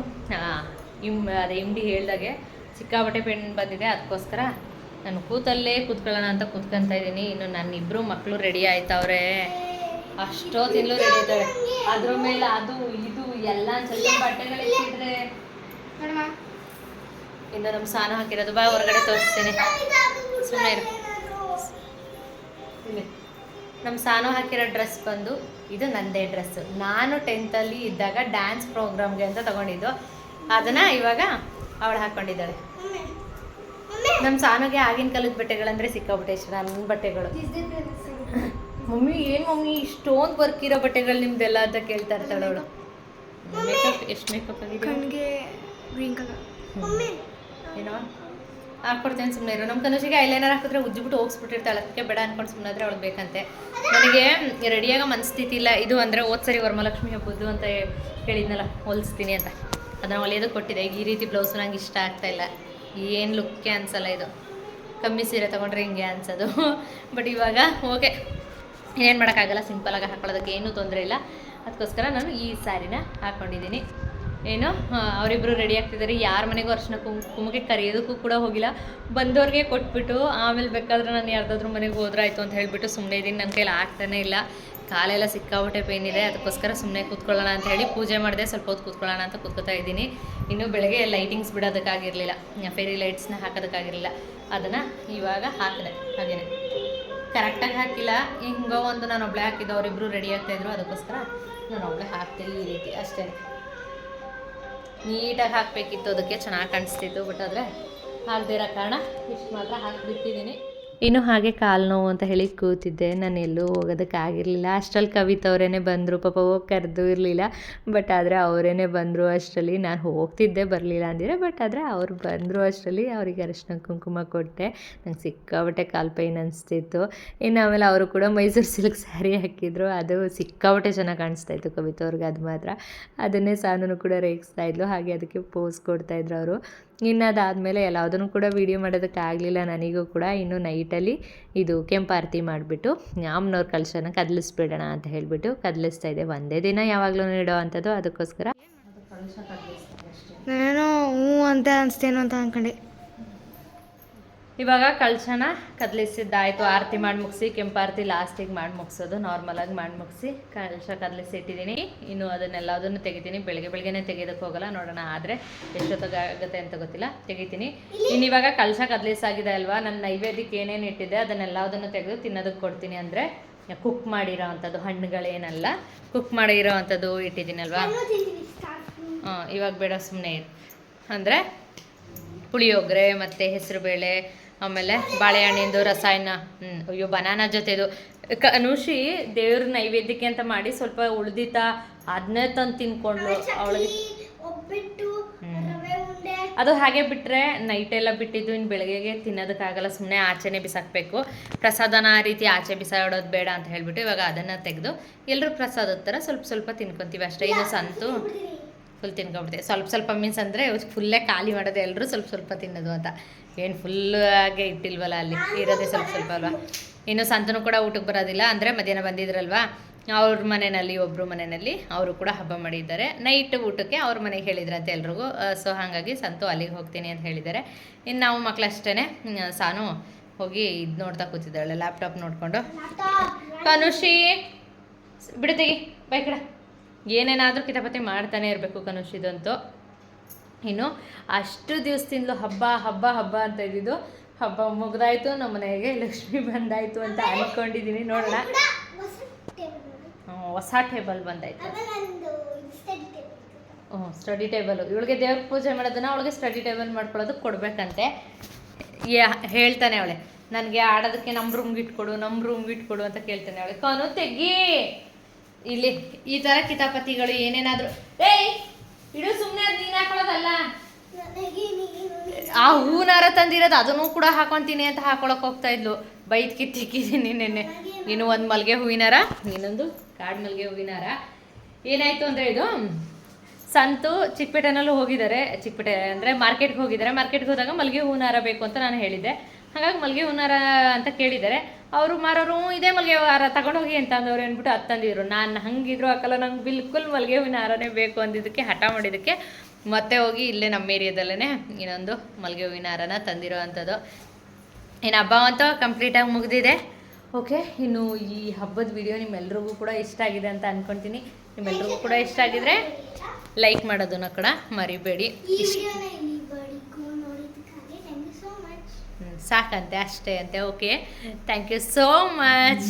ಇಮ್, ಅದೇ ಇಂಡಿ ಹೇಳ್ದಾಗೆ ಸಿಕ್ಕಾಬಟ್ಟೆ ಪೇಯ್ನ್ ಬಂದಿದೆ. ಅದಕ್ಕೋಸ್ಕರ ನಾನು ಕೂತಲ್ಲೇ ಕೂತ್ಕೊಳ್ಳೋಣ ಅಂತ ಕೂತ್ಕೊಂತಾ ಇದ್ದೀನಿ. ಇನ್ನು ನನ್ನ ಇಬ್ಬರು ಮಕ್ಕಳು ರೆಡಿ ಆಯ್ತವ್ರೆ ತಿಂಗಳು ರೆಡಿ ಆಯ್ತವೆ ಅದ್ರ ಮೇಲೆ ಅದು, ಇದು, ಎಲ್ಲ ಇನ್ನು ನಮ್ಮ ಸ್ನಾನ ಹಾಕಿರೋದು. ಬಾ, ಹೊರಗಡೆ ತೋರಿಸ್ತೀನಿ. ಸುಮ್ಮನೆ ಇರು. ನಮ್ಮ ಸಾನು ಹಾಕಿರೋ ಡ್ರೆಸ್ ಬಂದು ಇದು ನಂದೇ ಡ್ರೆಸ್ಸು ನಾನು ಟೆಂತಲ್ಲಿ ಇದ್ದಾಗ ಡ್ಯಾನ್ಸ್ ಪ್ರೋಗ್ರಾಮ್ಗೆ ಅಂತ ತಗೊಂಡಿದ್ದು. ಅದನ್ನು ಇವಾಗ ಅವಳು ಹಾಕ್ಕೊಂಡಿದ್ದಾಳೆ ನಮ್ಮ ಸಾನುಗೆ ಆಗಿನ ಕಾಲದ ಬಟ್ಟೆಗಳಂದರೆ ಸಿಕ್ಕಾಬಿಟ್ಟೆ ಇಷ್ಟ ನನ್ನ ಬಟ್ಟೆಗಳು. ಮಮ್ಮಿ ಏನು ಮಮ್ಮಿ ಇಷ್ಟೊಂದು ವರ್ಕ್ ಇರೋ ಬಟ್ಟೆಗಳು ನಿಮ್ದೆಲ್ಲ ಅಂತ ಕೇಳ್ತಾ ಇರ್ತಾಳೆ ಅವಳು. ಮೇಕಪ್ ಎಷ್ಟು ಮೇಕಪ್ ಆಗಿದೆ ಕಣ್ಣಿಗೆ ಗ್ರೀನ್ ಕಲರ್ ಏನೋ? ಹಾಕ್ಕೊಡ್ತೇನೆ ಸುಮ್ಮನೆ ಇರೋ. ನಮ್ಮ ಕನಸಿಗೆ ಐಲೈನರ್ ಹಾಕಿದ್ರೆ ಉಜ್ಜಿಬಿಟ್ಟು ಹೋಗಿಸ್ಬಿಟ್ಟಿರ್ತಾಳೆ. ಅದಕ್ಕೆ ಬೇಡ ಅನ್ಕೊಂಡು ಸುಮ್ಮನೆ ಆದರೆ ಅವಳು ಬೇಕಂತೆ. ನನಗೆ ರೆಡಿಯಾಗ ಮನಸ್ಥಿತಿ ಇಲ್ಲ. ಇದು ಅಂದರೆ ಓದ್ ಸರಿ ವರಮಲಕ್ಷ್ಮಿ ಹಬ್ಬದ್ದು ಅಂತ ಹೇಳಿದ್ನಲ್ಲ, ಹೊಲಿಸ್ತೀನಿ ಅಂತ. ಅದನ್ನು ಹೊಲಿಯೋದಕ್ಕೆ ಕೊಟ್ಟಿದೆ. ಈ ರೀತಿ ಬ್ಲೌಸು ನಂಗೆ ಇಷ್ಟ ಆಗ್ತಾ ಇಲ್ಲ. ಏನು ಲುಕ್ಕೇ ಅನ್ಸಲ್ಲ ಇದು. ಕಮ್ಮಿ ಸೀರೆ ತೊಗೊಂಡ್ರೆ ಹಿಂಗೆ ಅನ್ಸೋದು. ಬಟ್ ಇವಾಗ ಓಕೆ ಏನೇನು ಮಾಡೋಕ್ಕಾಗಲ್ಲ? ಸಿಂಪಲಾಗಿ ಹಾಕೊಳ್ಳೋದಕ್ಕೆ ಏನೂ ತೊಂದರೆ ಇಲ್ಲ. ಅದಕ್ಕೋಸ್ಕರ ನಾನು ಈ ಸ್ಯಾರಿನ ಹಾಕ್ಕೊಂಡಿದ್ದೀನಿ ಏನು ಅವರಿಬ್ಬರು ರೆಡಿ ಆಗ್ತಿದ್ದಾರೆ. ಯಾರ ಮನೆಗೂ ಅರ್ಶಿನ ಕುಂಕುಮಕ್ಕೆ ಕರೆಯೋದಕ್ಕೂ ಕೂಡ ಹೋಗಿಲ್ಲ. ಬಂದವ್ರಿಗೆ ಕೊಟ್ಬಿಟ್ಟು, ಆಮೇಲೆ ಬೇಕಾದ್ರೆ ನಾನು ಯಾರ್ದಾದ್ರೂ ಮನೆಗೆ ಹೋದ್ರಾಯ್ತು ಅಂತ ಹೇಳಿಬಿಟ್ಟು ಸುಮ್ಮನೆ ಇದ್ದೀನಿ. ನನ್ನ ಕೈಲಿ ಆಗ್ತಾನೆ ಇಲ್ಲ. ಕಾಲೆಲ್ಲ ಸಿಕ್ಕಾಬಿಟ್ಟೆ ಪೇನ್ ಇದೆ. ಅದಕ್ಕೋಸ್ಕರ ಸುಮ್ಮನೆ ಕೂತ್ಕೊಳ್ಳೋಣ ಅಂತ ಹೇಳಿ ಪೂಜೆ ಮಾಡಿದೆ. ಸ್ವಲ್ಪ ಹೊತ್ತು ಕೂತ್ಕೊಳ್ಳೋಣ ಅಂತ ಕೂತ್ಕೋತಾ ಇದ್ದೀನಿ. ಇನ್ನು ಬೆಳಗ್ಗೆ ಲೈಟಿಂಗ್ಸ್ ಬಿಡೋದಕ್ಕಾಗಿರಲಿಲ್ಲ. ಫೇರಿ ಲೈಟ್ಸ್ನ ಹಾಕೋದಕ್ಕಾಗಿರಲಿಲ್ಲ. ಅದನ್ನು ಇವಾಗ ಹಾಕಿದೆ. ಹಾಗೇನೆ. ಕರೆಕ್ಟಾಗಿ ಹಾಕಿಲ್ಲ. ಹಿಂಗೋ ಒಂದು ನಾನು ಒಬ್ಳೆ ಹಾಕಿದ್ದು ಅವರಿಬ್ಬರು ರೆಡಿ ಆಗ್ತಾಯಿದ್ರು ಅದಕ್ಕೋಸ್ಕರ ನಾನು ಒಬ್ಳೆ ಹಾಕ್ತೀನಿ ಈ ರೀತಿ. ಅಷ್ಟೇ ನೀಟಾಗಿ ಹಾಕಬೇಕಿತ್ತು ಅದಕ್ಕೆ ಚೆನ್ನಾಗಿ ಕಾಣಿಸ್ತಿತ್ತು ಬಟ್ ಆದರೆ ಇರೋ ಕಾರಣ ಇಷ್ಟು ಮಾತ್ರ ಹಾಕಿಬಿಟ್ಟಿದ್ದೀನಿ. ಇನ್ನು ಹಾಗೆ ಕಾಲು ನೋವು ಅಂತ ಹೇಳಿ ಕೂತಿದ್ದೆ. ನಾನು ಎಲ್ಲೂ ಹೋಗೋದಕ್ಕಾಗಿರಲಿಲ್ಲ ಅಷ್ಟರಲ್ಲಿ ಕವಿತವ್ರೇ ಬಂದರು. ಪಾಪ ಹೋಗಿ ಕರೆದು ಇರಲಿಲ್ಲ. ಬಟ್ ಆದರೆ ಅವರೇ ಬಂದರು ಅಷ್ಟರಲ್ಲಿ. ನಾನು ಹೋಗ್ತಿದ್ದೆ, ಬರಲಿಲ್ಲ ಅಂದಿರ ಬಟ್ ಆದರೆ ಅವ್ರು ಬಂದರು ಅಷ್ಟರಲ್ಲಿ. ಅವರಿಗೆ ಅರಿಶಿನ ಕುಂಕುಮ ಕೊಟ್ಟೆ. ನಂಗೆ ಸಿಕ್ಕಾಬಟ್ಟೆ ಕಾಲು ಪೈನ್ ಅನಿಸ್ತಿತ್ತು. ಇನ್ನು ಆಮೇಲೆ ಅವರು ಕೂಡ ಮೈಸೂರು ಸಿಲ್ಕ್ ಸ್ಯಾರಿ ಹಾಕಿದ್ರು. ಅದು ಸಿಕ್ಕಾಬಟ್ಟೆ ಚೆನ್ನಾಗಿ ಕಾಣಿಸ್ತಾ ಇತ್ತು ಕವಿತವ್ರಿಗೆ ಅದು ಮಾತ್ರ. ಅದನ್ನೇ ಸಾನು ಕೂಡ ರೇಗಿಸ್ತಾ ಇದ್ಲು. ಹಾಗೆ ಅದಕ್ಕೆ ಪೋಸ್ ಕೊಡ್ತಾಯಿದ್ರು ಅವರು. ಇನ್ನು ಅದಾದಮೇಲೆ ಎಲ್ಲದನ್ನು ಕೂಡ ವೀಡಿಯೋ ಮಾಡೋದಕ್ಕಾಗಲಿಲ್ಲ ನನಗೂ ಕೂಡ ಇನ್ನು ನೈಟಲ್ಲಿ ಇದು ಕೆಂಪಾರತಿ ಮಾಡಿಬಿಟ್ಟು ಅಮ್ಮನವ್ರ ಕಲಶನ ಕದಲಿಸ್ಬಿಡೋಣ ಅಂತ ಹೇಳಿಬಿಟ್ಟು ಕದಲಿಸ್ತಾ ಇದೆ ಒಂದೇ ದಿನ ಯಾವಾಗಲೂ ಅಂಥದ್ದು ಅದಕ್ಕೋಸ್ಕರ. ನಾನು ಹ್ಞೂ ಅಂತ ಅನಿಸ್ತೇನೋ ಅಂತ ಅನ್ಕೊಂಡೆ. ಇವಾಗ ಕಳ್ಸನ ಕದಲಿಸಿದ್ದಾಯಿತು. ಆರತಿ ಮಾಡಿ ಮುಗಿಸಿ ಕೆಂಪಾರತಿ ಲಾಸ್ಟಿಗೆ ಮಾಡಿ ಮುಗಿಸೋದು ನಾರ್ಮಲಾಗಿ ಮಾಡಿ ಮುಗಿಸಿ ಕಳಶ ಕದಲಿಸಿ ಇಟ್ಟಿದ್ದೀನಿ ಇನ್ನು ಅದನ್ನೆಲ್ಲದನ್ನು ತೆಗಿತೀನಿ. ಬೆಳಗ್ಗೆ ಬೆಳಗ್ಗೆನೇ ತೆಗೆಯೋದಕ್ಕೆ ಹೋಗಲ್ಲ ನೋಡೋಣ ಆದರೆ ಎಷ್ಟೊತ್ತಾಗುತ್ತೆ ಅಂತ ಗೊತ್ತಿಲ್ಲ. ತೆಗಿತೀನಿ. ಇನ್ನು ಇವಾಗ ಕಳಶ ಕದಲಿಸಾಗಿದೆ ಅಲ್ವಾ? ನನ್ನ ನೈವೇದ್ಯಕ್ಕೆ ಏನೇನು ಇಟ್ಟಿದೆ ಅದನ್ನೆಲ್ಲದನ್ನು ತೆಗೆದು ತಿನ್ನೋದಕ್ಕೆ ಕೊಡ್ತೀನಿ ಅಂದರೆ ಕುಕ್ ಮಾಡಿರೋ ಅಂಥದ್ದು ಹಣ್ಣುಗಳೇನಲ್ಲ ಕುಕ್ ಮಾಡಿರೋ ಅಂಥದ್ದು ಇಟ್ಟಿದ್ದೀನಲ್ವಾ ಹಾಂ ಇವಾಗ ಬೇಡ ಸುಮ್ಮನೆ ಅಂದರೆ ಪುಳಿಯೋಗರೆ ಮತ್ತು ಹೆಸರುಬೇಳೆ ಆಮೇಲೆ ಬಾಳೆಹಣ್ಣಿಂದು ರಸಾಯನ ಹ್ಞೂ ಅಯ್ಯೋ ಬನಾನಾ ಜೊತೆದು ಕ ಅನುಷಿ ದೇವ್ರ ನೈವೇದ್ಯಕ್ಕೆ ಅಂತ ಮಾಡಿ ಸ್ವಲ್ಪ ಉಳ್ದಿತ್ತ ಅದನ್ನೇ ತಂದು ತಿನ್ಕೊಂಡ್ಲು ಅವಳಿಗೆ. ಅದು ಹಾಗೆ ಬಿಟ್ಟರೆ ನೈಟೆಲ್ಲ ಬಿಟ್ಟಿದ್ದು ಇನ್ನು ಬೆಳಗ್ಗೆಗೆ ತಿನ್ನೋದಕ್ಕಾಗಲ್ಲ ಸುಮ್ಮನೆ ಆಚೆನೇ ಬಿಸಾಕಬೇಕು. ಪ್ರಸಾದನ ಆ ರೀತಿ ಆಚೆ ಬಿಸಾಡೋದು ಬೇಡ ಅಂತ ಹೇಳಿಬಿಟ್ಟು ಇವಾಗ ಅದನ್ನು ತೆಗೆದು ಎಲ್ಲರೂ ಪ್ರಸಾದದ ಥರ ಸ್ವಲ್ಪ ಸ್ವಲ್ಪ ತಿನ್ಕೊತೀವಿ ಅಷ್ಟೇ. ಇನ್ನು ಸಂತು ಫುಲ್ ತಿನ್ಕೊಂಬಿಡ್ತೀವಿ ಸ್ವಲ್ಪ ಸ್ವಲ್ಪ ಮೀನ್ಸ್ ಅಂದರೆ ಫುಲ್ಲೇ ಖಾಲಿ ಮಾಡೋದು ಎಲ್ಲರೂ ಸ್ವಲ್ಪ ಸ್ವಲ್ಪ ತಿನ್ನೋದು ಅಂತ. ಏನು ಫುಲ್ಲಾಗೆ ಇಟ್ಟಿಲ್ವಲ್ಲ ಅಲ್ಲಿ? ಇರೋದೇ ಸ್ವಲ್ಪ ಸ್ವಲ್ಪ ಅಲ್ವಾ? ಇನ್ನು ಸಂತನು ಕೂಡ ಊಟಕ್ಕೆ ಬರೋದಿಲ್ಲ. ಅಂದರೆ ಮಧ್ಯಾಹ್ನ ಬಂದಿದ್ರಲ್ವಾ? ಅವ್ರ ಮನೆಯಲ್ಲಿ ಒಬ್ಬರು ಮನೆಯಲ್ಲಿ ಅವರು ಕೂಡ ಹಬ್ಬ ಮಾಡಿದ್ದಾರೆ. ನೈಟ್ ಊಟಕ್ಕೆ ಅವ್ರ ಮನೆಗೆ ಹೇಳಿದ್ರಂತೆ ಎಲ್ರಿಗೂ. ಸೊ ಹಾಗಾಗಿ ಸಂತು ಅಲ್ಲಿಗೆ ಹೋಗ್ತೀನಿ ಅಂತ ಹೇಳಿದ್ದಾರೆ. ಇನ್ನು ನಾವು ಮಕ್ಕಳಷ್ಟೇ ಸಾನು ಹೋಗಿ ಇದು ನೋಡ್ತಾ ಕೂತಿದ್ದಾಳೆ ಲ್ಯಾಪ್ಟಾಪ್ ನೋಡಿಕೊಂಡು. ಕನುಷಿ ಬಿಡ್ತೀವಿ ಬೈ ಕಡೆ ಏನೇನಾದರೂ ಕಿತಾಪತಿ ಮಾಡ್ತಾನೆ ಇರಬೇಕು ಕನುಷಿದಂತೂ. ಇನ್ನು ಅಷ್ಟು ದಿವಸದಿಂದಲೂ ಹಬ್ಬ ಹಬ್ಬ ಹಬ್ಬ ಅಂತ ಇದ್ದಿದ್ದು ಹಬ್ಬ ಮುಗ್ದಾಯ್ತು, ನಮ್ಮ ಮನೆಗೆ ಲಕ್ಷ್ಮಿ ಬಂದಾಯ್ತು ಅಂತ ಅನ್ಕೊಂಡಿದ್ದೀನಿ ನೋಡೋಣ. ಹೊಸ ಟೇಬಲ್ ಬಂದಾಯ್ತು. ಹ್ಞೂ ಸ್ಟಡಿ ಟೇಬಲ್. ಇವಳಿಗೆ ದೇವ್ರ ಪೂಜೆ ಮಾಡೋದನ್ನ ಅವಳಿಗೆ ಸ್ಟಡಿ ಟೇಬಲ್ ಮಾಡ್ಕೊಳ್ಳೋದು ಕೊಡ್ಬೇಕಂತೆ. ಹೇಳ್ತಾನೆ ಅವಳೆ. ನನಗೆ ಆಡೋದಕ್ಕೆ ನಮ್ಮ ರೂಮ್ಗೆ ಇಟ್ಕೊಡು, ನಮ್ಮ ರೂಮ್ಗೆ ಇಟ್ಕೊಡು ಅಂತ ಕೇಳ್ತಾನೆ ಅವಳೆ. ಕನು ತೆಗಿ ಇಲ್ಲಿ, ಈ ತರ ಕಿತಾಪತಿಗಳು ಏನೇನಾದರೂ ಏಯ್, ಇಡು ಸುಮ್ಮನೆ ನೀನು ಹಾಕೊಳ್ಳೋದಲ್ಲ. ನೀನು ಆ ಹೂನಾರ ತಂದಿರೋದು ಅದನ್ನು ಕೂಡ ಹಾಕೊಂತೀನಿ ಅಂತ ಹಾಕೊಳಕ್ ಹೋಗ್ತಾ ಇದ್ಲು. ಬೈದ್ ಕಿತ್ತಿಕ್ಕಿದ್ದೀನಿ ನಿನ್ನೆ. ಇನ್ನು ಒಂದು ಮಲ್ಗೆ ಹೂವಿನಾರ, ಇನ್ನೊಂದು ಕಾಡು ಮಲ್ಗೆ ಹೂವಿನಾರ. ಏನಾಯ್ತು ಅಂದರೆ ಇದು, ಸಂತು ಚಿಕ್ಕಪೇಟೆನಲ್ಲೂ ಹೋಗಿದ್ದಾರೆ. ಚಿಕ್ಕಪೇಟೆ ಅಂದರೆ ಮಾರ್ಕೆಟ್ಗೆ ಹೋಗಿದ್ದಾರೆ. ಮಾರ್ಕೆಟ್ಗೆ ಹೋದಾಗ ಮಲ್ಗೆ ಹೂವಿನಾರ ಬೇಕು ಅಂತ ನಾನು ಹೇಳಿದ್ದೆ. ಹಾಗಾಗಿ ಮಲ್ಗೆ ಹೂನಾರ ಅಂತ ಕೇಳಿದ್ದಾರೆ. ಅವರು ಮಾರೋರು "ಹ್ಞೂ, ಇದೇ ಮಲ್ಗೆ ಹಾರ ತಗೊಂಡೋಗಿ ಅಂತ ಅಂದವ್ರು ಅಂದ್ಬಿಟ್ಟು ಅದು ತಂದಿದ್ರು. ನಾನು ಹಂಗಿದ್ರು ಹಾಕಲ್ಲ ನಂಗೆ ಬಿಲ್ಕುಲ್ ಮಲ್ಲಿಗೆ ಹೂವಿನ ಹಾರನೇ ಬೇಕು ಅಂದಿದ್ದಕ್ಕೆ ಹಠ ಮಾಡಿದ್ದಕ್ಕೆ. ಮತ್ತೆ ಹೋಗಿ ಇಲ್ಲೇ ನಮ್ಮ ಏರಿಯಾದಲ್ಲೇ ಇನ್ನೊಂದು ಮಲ್ಲಿಗೆ ಹೂವಿನ ಹಾರನ ತಂದಿರೋ ಅಂಥದ್ದು. ಇನ್ನು ಹಬ್ಬ ಅಂತೂ ಕಂಪ್ಲೀಟಾಗಿ ಮುಗಿದಿದೆ. ಓಕೆ ಇನ್ನು ಈ ಹಬ್ಬದ ವಿಡಿಯೋ ನಿಮ್ಮೆಲ್ರಿಗೂ ಕೂಡ ಇಷ್ಟ ಆಗಿದೆ ಅಂತ ಅಂದ್ಕೊತೀನಿ ನಿಮ್ಮೆಲ್ರಿಗೂ ಕೂಡ ಇಷ್ಟ ಆಗಿದ್ರೆ ಲೈಕ್ ಮಾಡೋದನ್ನ ಕೂಡ ಮರಿಬೇಡಿ ಈ ವಿಡಿಯೋನ ಇಲ್ಲಿವರೆಗೂ ನೋಡಿದ್ದಕ್ಕಾಗಿ thank you so much hmm, ಸಾಕಂತೆ ಅಷ್ಟೇ ಅಂತೆ okay thank you so much